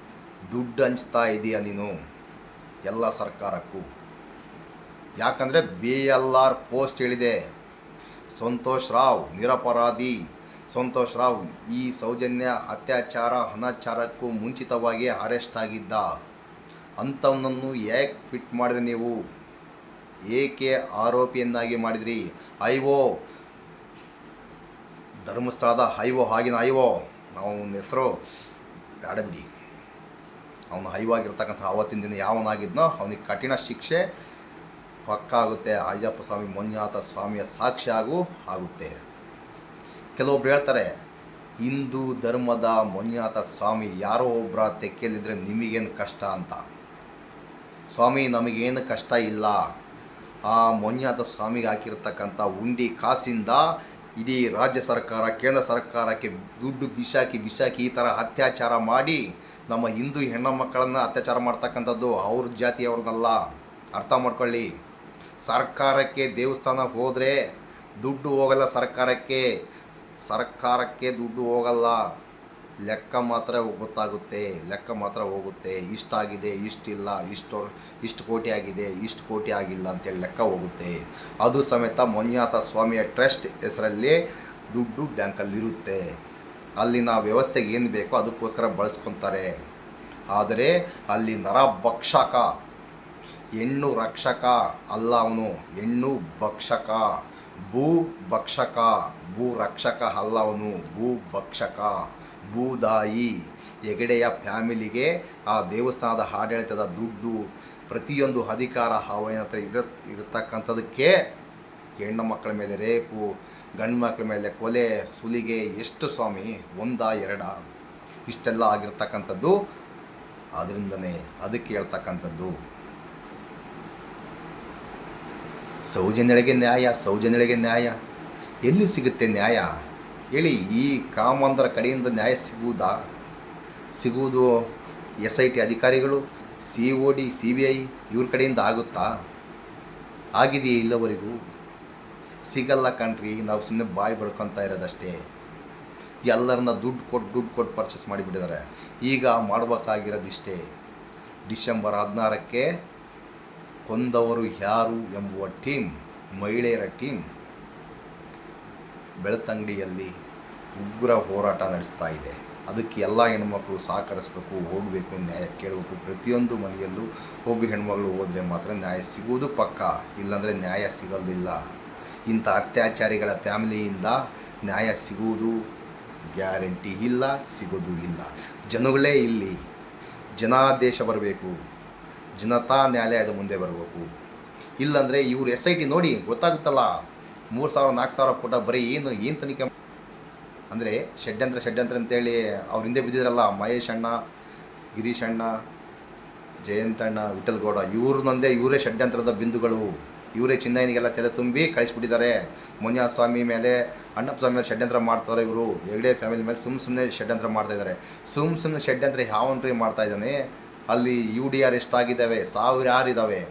Speaker 1: ದುಡ್ಡು ಹಂಚ್ತಾ ಇದೀಯ ನೀನು? ಎಲ್ಲ ಸರ್ಕಾರಕ್ಕೂ. ಯಾಕಂದರೆ ಬಿ ಎಲ್ ಆರ್ ಪೋಸ್ಟ್ ಹೇಳಿದೆ, ಸಂತೋಷ್ ರಾವ್ ನಿರಪರಾಧಿ. ಸಂತೋಷ್ ರಾವ್ ಈ ಸೌಜನ್ಯ ಅತ್ಯಾಚಾರ, ಅನಾಚಾರಕ್ಕೂ ಮುಂಚಿತವಾಗಿ ಅರೆಸ್ಟ್ ಆಗಿದ್ದ. ಅಂಥವನನ್ನು ಯಾಕೆ ಫಿಟ್ ಮಾಡಿದ್ರಿ ನೀವು? ಏಕೆ ಆರೋಪಿಯನ್ನಾಗಿ ಮಾಡಿದ್ರಿ? ಐವೋ. ಧರ್ಮಸ್ಥಳದ ಐವೋ, ಆಗಿನ ಐವೋ. ನಾವು ಹೆಸರು ಬೇಡ ಬಿಡಿ. ಅವನು ಹೈವಾಗಿರ್ತಕ್ಕಂಥ ಆವತ್ತಿನ ದಿನ ಯಾವನಾಗಿದ್ನೋ ಅವನಿಗೆ ಕಠಿಣ ಶಿಕ್ಷೆ ಪಕ್ಕ ಆಗುತ್ತೆ ಅಯ್ಯಪ್ಪ ಸ್ವಾಮಿ ಮಂಜುನಾಥ ಸ್ವಾಮಿಯ ಸಾಕ್ಷಿ ಆಗು, ಆಗುತ್ತೆ. ಕೆಲವೊಬ್ರು ಹೇಳ್ತಾರೆ, ಹಿಂದೂ ಧರ್ಮದ ಮಂಜುನಾಥ ಸ್ವಾಮಿ ಯಾರೋ ಒಬ್ಬರ ತೆಕ್ಕೆಯಲ್ಲಿದ್ದರೆ ನಿಮಗೇನು ಕಷ್ಟ ಅಂತ. ಸ್ವಾಮಿ, ನಮಗೇನು ಕಷ್ಟ ಇಲ್ಲ. ಆ ಮಂಜುನಾಥ ಸ್ವಾಮಿಗೆ ಹಾಕಿರ್ತಕ್ಕಂಥ ಉಂಡಿ ಕಾಸಿಂದ ಇಡೀ ರಾಜ್ಯ ಸರ್ಕಾರ, ಕೇಂದ್ರ ಸರ್ಕಾರಕ್ಕೆ ದುಡ್ಡು ಬಿಸಾಕಿ ಬಿಸಾಕಿ ಈ ಥರ ಅತ್ಯಾಚಾರ ಮಾಡಿ ನಮ್ಮ ಹಿಂದೂ ಹೆಣ್ಣು ಮಕ್ಕಳನ್ನು ಅತ್ಯಾಚಾರ ಮಾಡ್ತಕ್ಕಂಥದ್ದು ಅವ್ರ ಜಾತಿಯವ್ರನ್ನಲ್ಲ ಅರ್ಥ ಮಾಡ್ಕೊಳ್ಳಿ. ಸರ್ಕಾರಕ್ಕೆ ದೇವಸ್ಥಾನ ಹೋದರೆ ದುಡ್ಡು ಹೋಗಲ್ಲ ಸರ್ಕಾರಕ್ಕೆ. ಸರ್ಕಾರಕ್ಕೆ ದುಡ್ಡು ಹೋಗಲ್ಲ. ಲೆಕ್ಕ ಮಾತ್ರ ಗೊತ್ತಾಗುತ್ತೆ. ಲೆಕ್ಕ ಮಾತ್ರ ಹೋಗುತ್ತೆ. ಇಷ್ಟಾಗಿದೆ ಇಷ್ಟಿಲ್ಲ ಇಷ್ಟು ಇಷ್ಟು ಕೋಟಿ ಆಗಿದೆ, ಇಷ್ಟು ಕೋಟಿ ಆಗಿಲ್ಲ ಅಂತೇಳಿ ಲೆಕ್ಕ ಹೋಗುತ್ತೆ. ಅದು ಸಮೇತ ಮಂಜುನಾಥ ಸ್ವಾಮಿಯ ಟ್ರಸ್ಟ್ ಹೆಸರಲ್ಲಿ ದುಡ್ಡು ಬ್ಯಾಂಕಲ್ಲಿರುತ್ತೆ. ಅಲ್ಲಿನ ವ್ಯವಸ್ಥೆಗೆ ಏನು ಬೇಕೋ ಅದಕ್ಕೋಸ್ಕರ ಬಳಸ್ಕೊತಾರೆ. ಆದರೆ ಅಲ್ಲಿ ನರಭಕ್ಷಕ. ಹೆಣ್ಣು ರಕ್ಷಕ ಅಲ್ಲ ಅವನು. ಹೆಣ್ಣು ಭಕ್ಷಕ. ಭೂ ಭಕ್ಷಕ. ಭೂ ರಕ್ಷಕ ಅಲ್ಲ ಅವನು. ಭೂ ಭಕ್ಷಕ. ಭೂದಾಯಿ ಹೆಗಡೆಯ ಫ್ಯಾಮಿಲಿಗೆ ಆ ದೇವಸ್ಥಾನದ ಆಡಳಿತದ ದುಡ್ಡು ಪ್ರತಿಯೊಂದು ಅಧಿಕಾರ ಅವನ ಹತ್ರ ಇರ ಇರತಕ್ಕಂಥದಕ್ಕೆ ಹೆಣ್ಣು ಮಕ್ಕಳ ಮೇಲೆ ರೇಪು, ಗಂಡು ಮಕ್ಕಳ ಮೇಲೆ ಕೊಲೆ, ಸುಲಿಗೆ, ಎಷ್ಟು ಸ್ವಾಮಿ? ಒಂದ ಎರಡ? ಇಷ್ಟೆಲ್ಲ ಆಗಿರ್ತಕ್ಕಂಥದ್ದು ಅದರಿಂದನೇ ಅದಕ್ಕೆ ಹೇಳ್ತಕ್ಕಂಥದ್ದು. ಸೌಜನ್ಯಳಿಗೆ ನ್ಯಾಯ ಸೌಜನ್ಯಳಿಗೆ ನ್ಯಾಯ. ಎಲ್ಲಿ ಸಿಗುತ್ತೆ ನ್ಯಾಯ? ಹೇಳಿ, ಈ ಕಾಮಂದರ ಕಡೆಯಿಂದ ನ್ಯಾಯ ಸಿಗುವುದಾ? ಸಿಗುವುದು ಎಸ್ ಐ ಟಿ ಅಧಿಕಾರಿಗಳು, C O D, C B I ಇವ್ರ ಕಡೆಯಿಂದ ಆಗುತ್ತಾ? ಆಗಿದೆಯೇ ಇಲ್ಲವರೆಗೂ? ಸಿಗಲ್ಲ ಕಣ್ರಿ, ನಾವು ಸುಮ್ಮನೆ ಬಾಯಿ ಬಳ್ಕೊತಾ ಇರೋದಷ್ಟೇ. ಎಲ್ಲರನ್ನ ದುಡ್ಡು ಕೊಟ್ಟು ದುಡ್ಡು ಕೊಟ್ಟು ಪರ್ಚೇಸ್ ಮಾಡಿಬಿಟ್ಟಿದ್ದಾರೆ. ಈಗ ಮಾಡಬೇಕಾಗಿರೋದಿಷ್ಟೇ ಡಿಸೆಂಬರ್ ಹದಿನಾರಕ್ಕೆ ಕೊಂದವರು ಯಾರು ಎಂಬುವ ಟೀಮ್ ಮಹಿಳೆಯರ ಟೀಮ್ ಬೆಳ್ತಂಗಡಿಯಲ್ಲಿ ಉಗ್ರ ಹೋರಾಟ ನಡೆಸ್ತಾ ಇದೆ. ಅದಕ್ಕೆ ಎಲ್ಲ ಹೆಣ್ಮಕ್ಳು ಸಹಕರಿಸಬೇಕು ಹೋಗಬೇಕು ನ್ಯಾಯ ಕೇಳಬೇಕು. ಪ್ರತಿಯೊಂದು ಮನೆಯಲ್ಲೂ ಹೋಗಿ ಹೆಣ್ಮಗಳು ಹೋದರೆ ಮಾತ್ರ ನ್ಯಾಯ ಸಿಗುವುದು ಪಕ್ಕ. ಇಲ್ಲಾಂದರೆ ನ್ಯಾಯ ಸಿಗೋದಿಲ್ಲ ಇಂಥ ಅತ್ಯಾಚಾರಿಗಳ ಫ್ಯಾಮಿಲಿಯಿಂದ ನ್ಯಾಯ ಸಿಗುವುದು ಗ್ಯಾರಂಟಿ ಇಲ್ಲ, ಸಿಗೋದು ಇಲ್ಲ. ಜನಗಳೇ ಇಲ್ಲಿ. ಜನಾದೇಶ ಬರಬೇಕು. ಜನತಾ ನ್ಯಾಯಾಲಯದ ಮುಂದೆ ಬರಬೇಕು. ಇಲ್ಲಾಂದರೆ ಇವ್ರು ಎಸ್ ಐ ಟಿ ನೋಡಿ ಗೊತ್ತಾಗುತ್ತಲ್ಲ. ಮೂರು ಸಾವಿರ, ನಾಲ್ಕು ಸಾವಿರ ಪುಟ ಬರೀ ಏನು ಏನು ತನಿಖೆ ಅಂದರೆ ಷಡ್ಯಂತ್ರ ಷಡ್ಯಂತ್ರ ಅಂತೇಳಿ ಅವ್ರ ಹಿಂದೆ ಬಿದ್ದಿದ್ರಲ್ಲ, ಮಹೇಶ್ ಅಣ್ಣ, ಗಿರೀಶ್ ಅಣ್ಣ ಜಯಂತಣ್ಣ ವಿಠಲ್ಗೌಡ ಇವ್ರನ್ನೊಂದೇ ಇವರೇ ಷಡ್ಯಂತ್ರದ ಬಿಂದುಗಳು. ಇವರೇ ಚಿನ್ನಯ್ಯನಿಗೆಲ್ಲ ತಲೆ ತುಂಬಿ ಕಳಿಸ್ಬಿಟ್ಟಿದ್ದಾರೆ. ಮಂಜುನಾಥ ಸ್ವಾಮಿ ಮೇಲೆ, ಅಣ್ಣಪ್ಪ ಸ್ವಾಮಿ ಮೇಲೆ ಷಡ್ಯಂತ್ರ ಮಾಡ್ತಾರೆ ಇವರು. ಹೆಗ್ಡೆ ಫ್ಯಾಮಿಲಿ ಮೇಲೆ ಸುಮ್ಮ ಸುಮ್ಮನೆ ಷಡ್ಯಂತ್ರ ಮಾಡ್ತಾ ಇದ್ದಾರೆ. ಸುಮ್ಮ ಸುಮ್ಮನೆ ಷಡ್ಯಂತ್ರ ಯಾವನ್ರಿ ಮಾಡ್ತಾ ಇದ್ದಾನೆ? ಅಲ್ಲಿ ಯು ಡಿ ಆರ್ ಎಷ್ಟಾಗಿದ್ದಾವೆ? ಸಾವಿರಾರು ಇದ್ದಾವೆ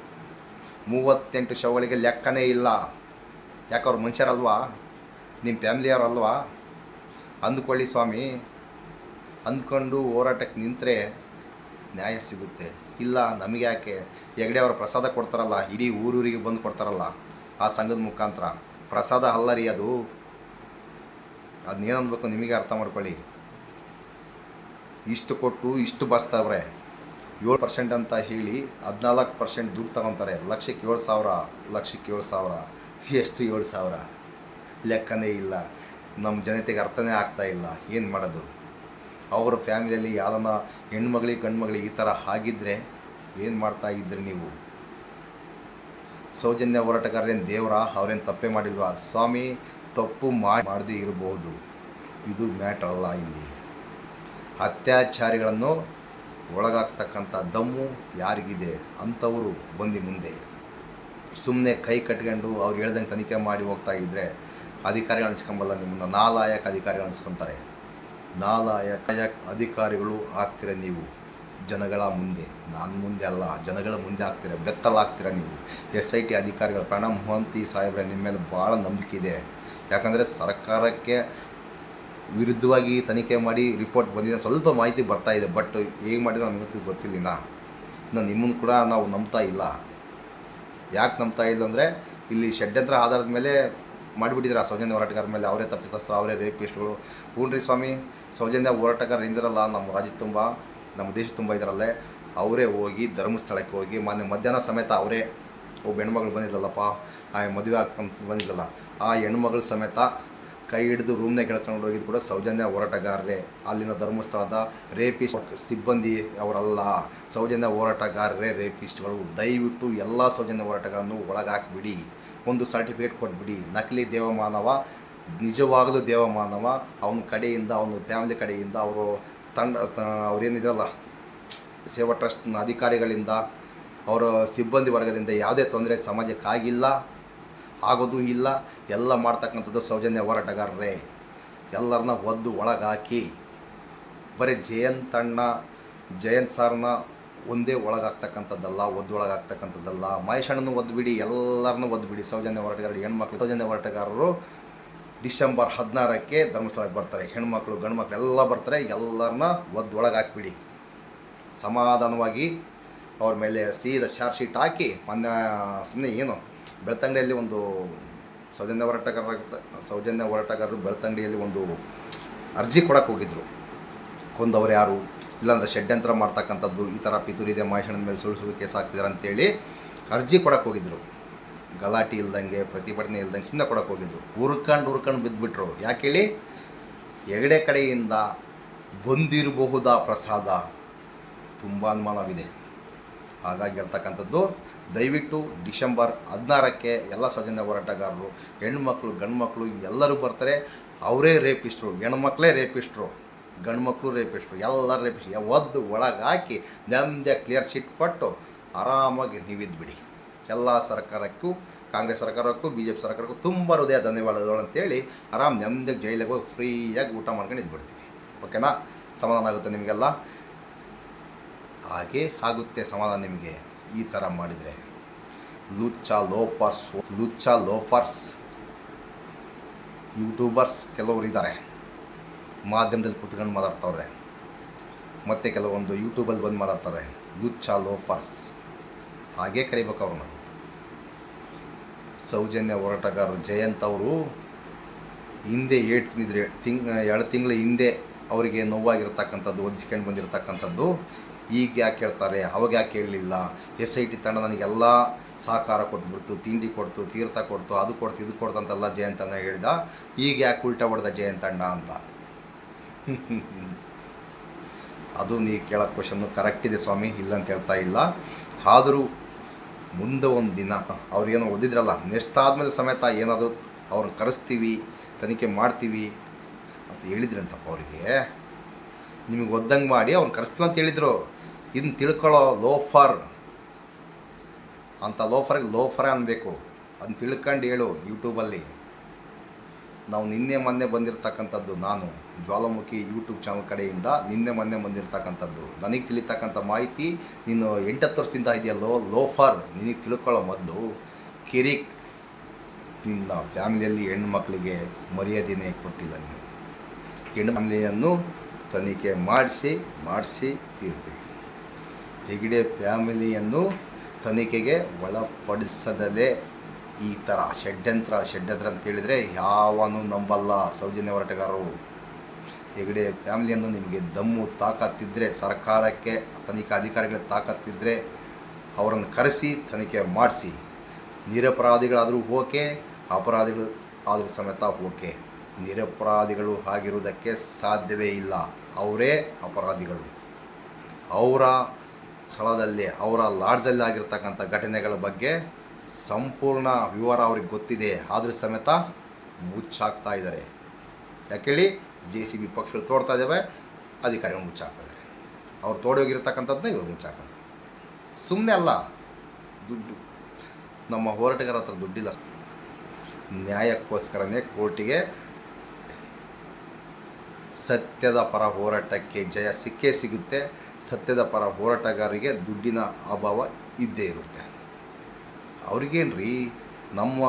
Speaker 1: ಮೂವತ್ತೆಂಟು ಶವಗಳಿಗೆ ಲೆಕ್ಕನೇ ಇಲ್ಲ. ಯಾಕೆ ಅವ್ರು ಮನುಷ್ಯರಲ್ವಾ? ನಿಮ್ಮ ಫ್ಯಾಮಿಲಿಯವರಲ್ವಾ? ಅಂದ್ಕೊಳ್ಳಿ ಸ್ವಾಮಿ. ಅಂದ್ಕೊಂಡು ಹೋರಾಟಕ್ಕೆ ನಿಂತರೆ ನ್ಯಾಯ ಸಿಗುತ್ತೆ. ಇಲ್ಲ, ನಮಗೆ ಯಾಕೆ? ಹೆಗ್ಡೆ ಅವರು ಪ್ರಸಾದ ಕೊಡ್ತಾರಲ್ಲ, ಇಡೀ ಊರೂರಿಗೆ ಬಂದು ಕೊಡ್ತಾರಲ್ಲ, ಆ ಸಂಘದ ಮುಖಾಂತರ. ಪ್ರಸಾದ ಅಲ್ಲ ರೀ ಅದು. ಅದನ್ನೇನು ಅನ್ಬೇಕು ನಿಮಗೆ ಅರ್ಥ ಮಾಡ್ಕೊಳ್ಳಿ. ಇಷ್ಟು ಕೊಟ್ಟು ಇಷ್ಟು ಬಸ್ತವ್ರೆ. ಏಳು ಪರ್ಸೆಂಟ್ ಅಂತ ಹೇಳಿ ಹದಿನಾಲ್ಕು ಪರ್ಸೆಂಟ್ ದುಡ್ಡು ತಗೊತಾರೆ. ಲಕ್ಷಕ್ಕೆ ಏಳು ಸಾವಿರ, ಲಕ್ಷಕ್ಕೆ ಏಳು ಸಾವಿರ, ಎಷ್ಟು ಏಳು ಸಾವಿರ? ಲೆಕ್ಕನೇ ಇಲ್ಲ. ನಮ್ಮ ಜನತೆಗೆ ಅರ್ಥನೇ ಆಗ್ತಾ ಇಲ್ಲ. ಏನು ಮಾಡೋದು? ಅವರ ಫ್ಯಾಮಿಲಿಯಲ್ಲಿ ಯಾರನ್ನ ಹೆಣ್ಮಗಳಿಗೆ ಗಂಡ್ಮಗಳಿಗೆ ಈ ಥರ ಆಗಿದ್ದರೆ ಏನು ಮಾಡ್ತಾ ಇದ್ರಿ ನೀವು? ಸೌಜನ್ಯ ಹೋರಾಟಗಾರರೇನು ದೇವರ? ಅವರೇನು ತಪ್ಪೆ ಮಾಡಿಲ್ವಾ? ಸ್ವಾಮಿ, ತಪ್ಪು ಮಾಡಿ ಮಾಡದೇ ಇರಬಹುದು. ಇದು ಮ್ಯಾಟರ್ ಅಲ್ಲ ಇಲ್ಲಿ. ಅತ್ಯಾಚಾರಿಗಳನ್ನು ಒಳಗಾಗ್ತಕ್ಕಂಥ ದಮ್ಮು ಯಾರಿಗಿದೆ? ಅಂಥವರು ಬಂದು ಮುಂದೆ. ಸುಮ್ಮನೆ ಕೈ ಕಟ್ಕೊಂಡು ಅವ್ರು ಹೇಳ್ದಂಗೆ ತನಿಖೆ ಮಾಡಿ ಹೋಗ್ತಾ ಇದ್ದರೆ ಅಧಿಕಾರಿಗಳು ಅನ್ಸ್ಕೊಂಬಲ್ಲ ನಿಮ್ಮನ್ನು. ನಾಲಾಯಕ ಅಧಿಕಾರಿಗಳು ಅನ್ಸ್ಕೊತಾರೆ. ನಾಲಾಯಕ ಅಧಿಕಾರಿಗಳು ಆಗ್ತೀರ ನೀವು? ಜನಗಳ ಮುಂದೆ. ನಾನು ಮುಂದೆ ಅಲ್ಲ, ಜನಗಳ ಮುಂದೆ ಆಗ್ತೀರ ಬೆತ್ತಲಾಗ್ತೀರ ನೀವು. ಎಸ್ ಐ ಟಿ ಅಧಿಕಾರಿಗಳು ಪ್ರಣಬ್ ಮೊಹಂತಿ ಸಾಹೇಬ್ರೆ ನಿಮ್ಮ ಮೇಲೆ ಭಾಳ ನಂಬಿಕೆ ಇದೆ. ಯಾಕಂದರೆ ಸರ್ಕಾರಕ್ಕೆ ವಿರುದ್ಧವಾಗಿ ತನಿಖೆ ಮಾಡಿ ರಿಪೋರ್ಟ್ ಬಂದಿದೆ ಸ್ವಲ್ಪ ಮಾಹಿತಿ ಬರ್ತಾ ಇದೆ, ಬಟ್ ಹೇಗೆ ಮಾಡಿದ್ರೆ ನಮಗೆ ಗೊತ್ತಿಲ್ಲ ಇನ್ನು ನಿಮ್ಮನ್ನು ಕೂಡ ನಾವು ನಂಬ್ತಾ ಇಲ್ಲ. ಯಾಕೆ ನಂಬ್ತಾ ಇಲ್ಲ ಅಂದರೆ, ಇಲ್ಲಿ ಷಡ್ಯಂತ್ರ ಆಧಾರದ ಮೇಲೆ ಮಾಡಿಬಿಟ್ಟಿದ್ರೆ ಸೌಜನ್ಯ ಹೋರಾಟಗಾರ ಮೇಲೆ ಅವರೇ ತಪ್ಪಿತಸ್ಥರು ಅವರೇ ರೇಪಿಸ್ಟ್ಗಳು. ಹ್ಞೂ ಸ್ವಾಮಿ, ಸೌಜನ್ಯ ಹೋರಾಟಗಾರ ಇಂದಿರಲ್ಲ ನಮ್ಮ ರಾಜ್ಯ ತುಂಬ, ನಮ್ಮ ದೇಶ ತುಂಬ ಇದರಲ್ಲೇ. ಅವರೇ ಹೋಗಿ ಧರ್ಮಸ್ಥಳಕ್ಕೆ ಹೋಗಿ ಮೊನ್ನೆ ಮಧ್ಯಾಹ್ನ ಸಮೇತ ಅವರೇ ಒಬ್ಬ ಹೆಣ್ಮಗಳು ಬಂದಿರಲ್ಲಪ್ಪ ಆ ಮದುವೆ ಆಗ್ತಂತ ಬಂದಿದ್ದಲ್ಲ ಆ ಹೆಣ್ಮಗಳು ಸಮೇತ ಕೈ ಹಿಡಿದು ರೂಮ್ನಾಗ ಕೇಳ್ಕೊಂಡು ಹೋಗಿದ್ದು ಕೂಡ ಸೌಜನ್ಯ ಹೋರಾಟಗಾರರೇ. ಅಲ್ಲಿನ ಧರ್ಮಸ್ಥಳದ ರೇಪಿಸ್ಟ್ ಸಿಬ್ಬಂದಿ ಅವರಲ್ಲ. ಸೌಜನ್ಯ ಹೋರಾಟಗಾರರೇ, ರೇಪಿಸ್ಟ್ಗಳು. ದಯವಿಟ್ಟು ಎಲ್ಲ ಸೌಜನ್ಯ ಹೋರಾಟಗಳನ್ನು ಒಳಗಾಕ್ಬಿಡಿ. ಒಂದು ಸರ್ಟಿಫಿಕೇಟ್ ಕೊಟ್ಬಿಡಿ. ನಕಲಿ ದೇವಮಾನವ, ನಿಜವಾಗಲೂ ದೇವಮಾನವ, ಅವನ ಕಡೆಯಿಂದ, ಅವನ ಫ್ಯಾಮಿಲಿ ಕಡೆಯಿಂದ, ಅವರು ತಂಡ ಅವರೇನಿದ್ರಲ್ಲ, ಸೇವಾ ಟ್ರಸ್ಟ್ನ ಅಧಿಕಾರಿಗಳಿಂದ, ಅವರ ಸಿಬ್ಬಂದಿ ವರ್ಗದಿಂದ ಯಾವುದೇ ತೊಂದರೆ ಸಮಾಜಕ್ಕಾಗಿಲ್ಲ, ಆಗೋದು ಇಲ್ಲ, ಎಲ್ಲ ಮಾಡ್ತಕ್ಕಂಥದ್ದು ಸೌಜನ್ಯ ಹೋರಾಟಗಾರರೇ. ಎಲ್ಲರನ್ನ ಒದ್ದು ಒಳಗಾಕಿ, ಬರೀ ಜಯಂತಣ್ಣ ಜಯಂತ್ ಸರ್ನ ಒಂದೇ ಒಳಗಾಗ್ತಕ್ಕಂಥದ್ದಲ್ಲ, ಒದ್ದೊಳಗಾಗ್ತಕ್ಕಂಥದ್ದಲ್ಲ. ಮಹೇಶಣ್ಣನ ಒದ್ದುಬಿಡಿ ಎಲ್ಲರನ್ನೂ ಒದ್ದು ಬಿಡಿ ಸೌಜನ್ಯ ಹೋರಾಟಗಾರರು, ಹೆಣ್ಮಕ್ಳು. ಸೌಜನ್ಯ ಹೋರಾಟಗಾರರು ಡಿಸೆಂಬರ್ ಹದಿನಾರಕ್ಕೆ ಧರ್ಮಸ್ಥಳಕ್ಕೆ ಬರ್ತಾರೆ. ಹೆಣ್ಮಕ್ಳು, ಗಂಡ್ಮಕ್ಳು ಎಲ್ಲ ಬರ್ತಾರೆ. ಎಲ್ಲರನ್ನ ಒದ್ದು ಹಾಕ್ಬಿಡಿ ಸಮಾಧಾನವಾಗಿ ಅವ್ರ ಮೇಲೆ ಸೀದ ಚಾರ್ಜ್ ಶೀಟ್ ಹಾಕಿ, ಮೊನ್ನೆ ಸುಮ್ಮನೆ ಏನು, ಬೆಳ್ತಂಗಡಿಯಲ್ಲಿ ಒಂದು ಸೌಜನ್ಯ ಹೋರಾಟಗಾರ ಸೌಜನ್ಯ ಹೋರಾಟಗಾರರು ಬೆಳ್ತಂಗಡಿಯಲ್ಲಿ ಒಂದು ಅರ್ಜಿ ಕೊಡಕ್ಕೆ ಹೋಗಿದ್ರು. ಕೊಂದವರು ಯಾರು? ಇಲ್ಲಾಂದ್ರೆ ಷಡ್ಯಂತ್ರ ಮಾಡ್ತಕ್ಕಂಥದ್ದು, ಈ ಥರ ಪಿತೂರಿ ಇದೆ, ಮಹೇಶಣ್ಣನ ಮೇಲೆ ಸುಳ್ಳು ಸುಳ್ಳು ಕೇಸ್ ಹಾಕ್ತಿದ್ದಾರೆ ಅಂತೇಳಿ ಅರ್ಜಿ ಕೊಡಕ್ಕೆ ಹೋಗಿದ್ರು. ಗಲಾಟೆ ಇಲ್ದಂಗೆ, ಪ್ರತಿಭಟನೆ ಇಲ್ದಂಗೆ ಸುಮ್ಮನೆ ಕೊಡಕ್ಕೆ ಹೋಗಿದ್ರು. ಹುರ್ಕಂಡು ಹುರ್ಕಂಡು ಬಿದ್ದುಬಿಟ್ರು ಯಾಕೆ ಹೇಳಿ? ಎಗಡೆ ಕಡೆಯಿಂದ ಬಂದಿರಬಹುದಾ ಪ್ರಸಾದ? ತುಂಬ ಅನುಮಾನವಿದೆ. ಹಾಗಾಗಿ ಹೇಳ್ತಕ್ಕಂಥದ್ದು, ದಯವಿಟ್ಟು ಡಿಸೆಂಬರ್ ಹದಿನಾರಕ್ಕೆ ಎಲ್ಲ ಸ್ವಜನ ಹೋರಾಟಗಾರರು ಹೆಣ್ಮಕ್ಳು ಗಂಡ್ಮಕ್ಳು ಎಲ್ಲರೂ ಬರ್ತಾರೆ. ಅವರೇ ರೇಪಿಸ್ಟ್ರು ಹೆಣ್ಮಕ್ಳೇ ರೇಪಿಸ್ಟ್ರು. ಗಂಡ್ಮಕ್ಳು ರೇಪಿಸ್ಟ್ರು ಎಲ್ಲರೂ ರೇಪಿಸ್ಟ್ ಒದ್ದು ಒಳಗೆ ಹಾಕಿ ಕ್ಲಿಯರ್ ಶೀಟ್ ಕೊಟ್ಟು ಆರಾಮಾಗಿ ನೀವಿದ್ದು ಬಿಡಿ. ಎಲ್ಲ ಸರ್ಕಾರಕ್ಕೂ, ಕಾಂಗ್ರೆಸ್ ಸರ್ಕಾರಕ್ಕೂ ಬಿ ಜೆ ಪಿ ಸರ್ಕಾರಕ್ಕೂ ತುಂಬ ಹೃದಯ ಧನ್ಯವಾದಗಳು ಅಂತೇಳಿ ಆರಾಮ್ ನೆಮ್ಮದಿಗೆ ಜೈಲಿಗೆ ಹೋಗಿ ಫ್ರೀಯಾಗಿ ಊಟ ಮಾಡ್ಕೊಂಡು ಇದ್ಬಿಡ್ತೀವಿ. ಓಕೆನಾ ಸಮಾಧಾನ ಆಗುತ್ತೆ ನಿಮಗೆಲ್ಲ? ಹಾಗೆ ಆಗುತ್ತೆ ಸಮಾಧಾನ ನಿಮಗೆ. ಈ ಥರ ಮಾಡಿದರೆ. ಲುಚ್ಚ ಲೋಪರ್ಸ್ ಲುಚ್ಚ ಲೋಫರ್ಸ್. ಯೂಟ್ಯೂಬರ್ಸ್ ಕೆಲವರು ಇದ್ದಾರೆ ಮಾಧ್ಯಮದಲ್ಲಿ ಕೂತ್ಕೊಂಡು ಮಾತಾಡ್ತವ್ರೆ. ಮತ್ತು ಕೆಲವೊಂದು ಯೂಟ್ಯೂಬಲ್ಲಿ ಬಂದು ಮಾತಾಡ್ತಾರೆ. ಲುಚ್ಚ ಲೋಫರ್ಸ್ ಹಾಗೇ ಕರಿಬೇಕು ಅವ್ರನ್ನ. ಸೌಜನ್ಯ ಹೋರಾಟಗಾರರು ಜಯಂತ್ ಅವರು ಹಿಂದೆ ಹೇಳ್ತಿದ್ರೆ ತಿಂಗ್, ಎರಡು ತಿಂಗಳ ಹಿಂದೆ ಅವರಿಗೆ ನೋವಾಗಿರ್ತಕ್ಕಂಥದ್ದು ಒದಿಸ್ಕೊಂಡು ಬಂದಿರತಕ್ಕಂಥದ್ದು. ಈಗ ಯಾಕೆ ಹೇಳ್ತಾರೆ? ಅವಾಗ ಯಾಕೆ ಹೇಳಲಿಲ್ಲ? ಎಸ್ ಐ ಟಿ ತಂಡ ನನಗೆಲ್ಲ ಸಹಕಾರ ಕೊಟ್ಬಿಡ್ತು, ತಿಂಡಿ ಕೊಡ್ತು, ತೀರ್ಥ ಕೊಡ್ತು, ಅದು ಕೊಡ್ತು, ಇದು ಕೊಡ್ತು ಅಂತೆಲ್ಲ ಜಯಂತನ ಹೇಳಿದ. ಈಗ ಯಾಕೆ ಉಲ್ಟಾ ಹೊಡೆದ ಜಯಂತಣ್ಣ ಅಂತ? [LAUGHS] ಅದು ನೀವು ಕೇಳೋ ಕ್ವಶನ್ನು ಕರೆಕ್ಟ್ ಇದೆ ಸ್ವಾಮಿ ಇಲ್ಲ ಅಂತ ಹೇಳ್ತಾ ಇಲ್ಲ. ಆದರೂ ಮುಂದೆ ಒಂದು ದಿನ, ಅವ್ರೇನೋ ಓದಿದ್ರಲ್ಲ ನೆಕ್ಸ್ಟ್ ಆದಮೇಲೆ ಸಮೇತ ಏನಾದರೂ ಅವ್ರನ್ನ ಕರೆಸ್ತೀವಿ, ತನಿಖೆ ಮಾಡ್ತೀವಿ ಅಂತ ಹೇಳಿದ್ರಂತಪ್ಪ ಅವರಿಗೆ. ನಿಮಗೆ ಒದ್ದಂಗೆ ಮಾಡಿ ಅವ್ರನ್ನ ಕರೆಸ್ತೀವಿ ಅಂತ ಹೇಳಿದರು. ಇದನ್ನು ತಿಳ್ಕೊಳ್ಳೋ ಲೋಫರ್, ಅಂತ ಲೋಫರ್ಗೆ ಲೋಫರ್ ಅನ್ಬೇಕು. ಅದನ್ನ ತಿಳ್ಕೊಂಡು ಹೇಳು ಯೂಟ್ಯೂಬಲ್ಲಿ ನಾವು ನಿನ್ನೆ ಮೊನ್ನೆ ಬಂದಿರತಕ್ಕಂಥದ್ದು ನಾನು. ಜ್ವಾಲಾಮುಖಿ ಯೂಟ್ಯೂಬ್ ಚಾನಲ್ ಕಡೆಯಿಂದ ನಿನ್ನೆ ಮೊನ್ನೆ ಬಂದಿರತಕ್ಕಂಥದ್ದು. ನನಗೆ ತಿಳಿತಕ್ಕಂಥ ಮಾಹಿತಿ, ನೀನು ಎಂಟತ್ತು ವರ್ಷದಿಂದ ಇದೆಯಲ್ಲೋ ಲೋಫರ್? ನಿನಗೆ ತಿಳ್ಕೊಳ್ಳೋ ಮೊದಲು, ಕಿರಿಕ್ ನಿನ್ನ ಫ್ಯಾಮಿಲಿಯಲ್ಲಿ ಮಕ್ಕಳಿಗೆ ಮರ್ಯಾದೆನೇ ಕೊಟ್ಟಿಲ್ಲ ನೀನು. ಹೆಣ್ಣು ಫ್ಯಾಮಿಲಿಯನ್ನು ತನಿಖೆ ಮಾಡಿಸಿ ಮಾಡಿಸಿ ತೀರ್ತೀವಿ ಹೆಗಡೆ ಫ್ಯಾಮಿಲಿಯನ್ನು ತನಿಖೆಗೆ ಒಳಪಡಿಸದಲೇ ಈ ಥರ ಷಡ್ಯಂತ್ರ ಷಡ್ಯಂತ್ರ ಅಂತ ಹೇಳಿದರೆ ಯಾವನು ನಂಬಲ್ಲ ಸೌಜನ್ಯ ಹೋರಾಟಗಾರರು. ಹೆಗಡೆ ಫ್ಯಾಮಿಲಿಯನ್ನು ನಿಮಗೆ ದಮ್ಮು ತಾಕತ್ತಿದ್ದರೆ ಸರ್ಕಾರಕ್ಕೆ ತನಿಖಾ ಅಧಿಕಾರಿಗಳ ತಾಕತ್ತಿದ್ದರೆ ಅವರನ್ನು ಕರೆಸಿ, ತನಿಖೆ ಮಾಡಿಸಿ. ನಿರಪರಾಧಿಗಳಾದರೂ ಓಕೆ, ಅಪರಾಧಿಗಳು ಆದರೂ ಸಮೇತ ಓಕೆ. ನಿರಪರಾಧಿಗಳು ಆಗಿರುವುದಕ್ಕೆ ಸಾಧ್ಯವೇ ಇಲ್ಲ. ಅವರೇ ಅಪರಾಧಿಗಳು. ಅವರ ಸ್ಥಳದಲ್ಲಿ, ಅವರ ಲಾಡ್ಜಲ್ಲಿ ಆಗಿರ್ತಕ್ಕಂಥ ಘಟನೆಗಳ ಬಗ್ಗೆ ಸಂಪೂರ್ಣ ವಿವರ ಅವ್ರಿಗೆ ಗೊತ್ತಿದೆ. ಆದರೂ ಸಮೇತ ಮುಚ್ಚಾಕ್ತಾ ಇದ್ದಾರೆ. ಯಾಕೇಳಿ ಜೆ ಸಿ ಬಿ ಪಕ್ಷಗಳು ತೋಡ್ತಾ ಇದ್ದಾವೆ ಅಧಿಕಾರಿಗಳು ಮುಚ್ಚಾಕಿದ್ರೆ ಅವ್ರು ತೋಡೋಗಿರ್ತಕ್ಕಂಥದ್ದನ್ನ ಇವ್ರು ಮುಚ್ಚಾಕೋದು ಸುಮ್ಮನೆ ಅಲ್ಲ, ದುಡ್ಡು. ನಮ್ಮ ಹೋರಾಟಗಾರ ಹತ್ರ ದುಡ್ಡಿಲ್ಲ. ನ್ಯಾಯಕ್ಕೋಸ್ಕರನೇ ಕೋರ್ಟಿಗೆ ಸತ್ಯದ ಪರ ಹೋರಾಟಕ್ಕೆ ಜಯ ಸಿಕ್ಕೇ ಸಿಗುತ್ತೆ. ಸತ್ಯದ ಪರ ಹೋರಾಟಗಾರರಿಗೆ ದುಡ್ಡಿನ ಅಭಾವ ಇದ್ದೇ ಇರುತ್ತೆ. ಅವ್ರಿಗೇನು ರೀ ನಮ್ಮ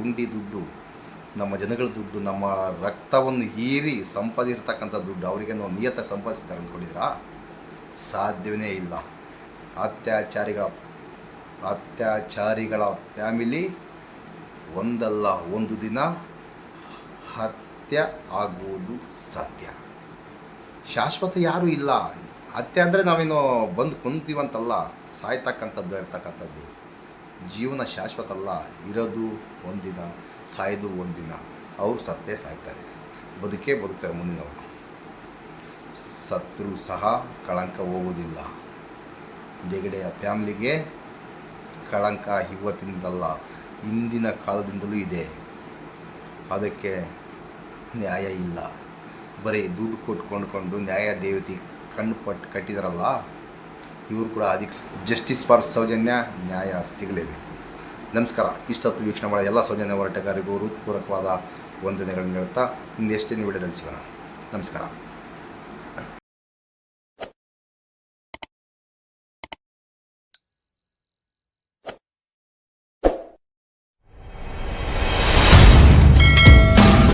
Speaker 1: ಉಂಡಿ ದುಡ್ಡು ನಮ್ಮ ಜನಗಳ ದುಡ್ಡು, ನಮ್ಮ ರಕ್ತವನ್ನು ಹೀರಿ ಸಂಪಾದಿರ್ತಕ್ಕಂಥ ದುಡ್ಡು ಅವರಿಗೆ ನಾವು ನಿಯತ ಸಂಪಾದಿಸ್ತಾರೆ ಅಂದ್ಕೊಂಡಿದ್ರ ಸಾಧ್ಯವೇ ಇಲ್ಲ. ಅತ್ಯಾಚಾರಿಗಳ ಅತ್ಯಾಚಾರಿಗಳ ಫ್ಯಾಮಿಲಿ ಒಂದಲ್ಲ, ಒಂದು ದಿನ ಹತ್ಯೆ ಆಗುವುದು ಸಾಧ್ಯ. ಶಾಶ್ವತ ಯಾರೂ ಇಲ್ಲ. ಹತ್ಯೆ ಅಂದರೆ ನಾವೇನು ಬಂದು ಕುಂತೀವಂತಲ್ಲ, ಸಾಯ್ತಕ್ಕಂಥದ್ದು ಇರ್ತಕ್ಕಂಥದ್ದು ಜೀವನ ಶಾಶ್ವತ ಅಲ್ಲ. ಇರೋದು ಒಂದಿನ. ಸಾಯೋದು ಒಂದಿನ ಅವರು ಸತ್ತೇ ಸಾಯ್ತಾರೆ. ಬದುಕೇ ಬದುಕ್ತಾರೆ ಮುಂದಿನವರು. ಸತ್ರು ಸಹ ಕಳಂಕ ಹೋಗುವುದಿಲ್ಲ. ಜಗಡೆಯ ಫ್ಯಾಮ್ಲಿಗೆ ಕಳಂಕ ಇವತ್ತಿಂದಲ್ಲ ಹಿಂದಿನ ಕಾಲದಿಂದಲೂ ಇದೆ. ಅದಕ್ಕೆ ನ್ಯಾಯ ಇಲ್ಲ. ಬರೀ ದುಡ್ಡು ಕೊಟ್ಟು ಕೊಂಡ್ಕೊಂಡು ನ್ಯಾಯ ದೇವತೆ ಕಣ್ಣು ಪಟ್ಟು ಕಟ್ಟಿದಾರಲ್ಲ, ಇವರು ಕೂಡ ಅದಕ್ಕೆ ಜಸ್ಟಿಸ್ ಫಾರ್ ಸೌಜನ್ಯ, ನ್ಯಾಯ ಸಿಗಲೇಬೇಕು. ನಮಸ್ಕಾರ. ಇಷ್ಟೊತ್ತು ವೀಕ್ಷಣೆ ಮಾಡೋ ಎಲ್ಲ ಸೌಜನ್ಯ ಹೋರಾಟಗಾರರಿಗೂ ಹೃತ್ಪೂರ್ವಕವಾದ ವಂದನೆಗಳನ್ನು ಹೇಳ್ತಾ ಇನ್ನೆಷ್ಟೇ ನೀವು ಸಿಗೋಣ ನಮಸ್ಕಾರ.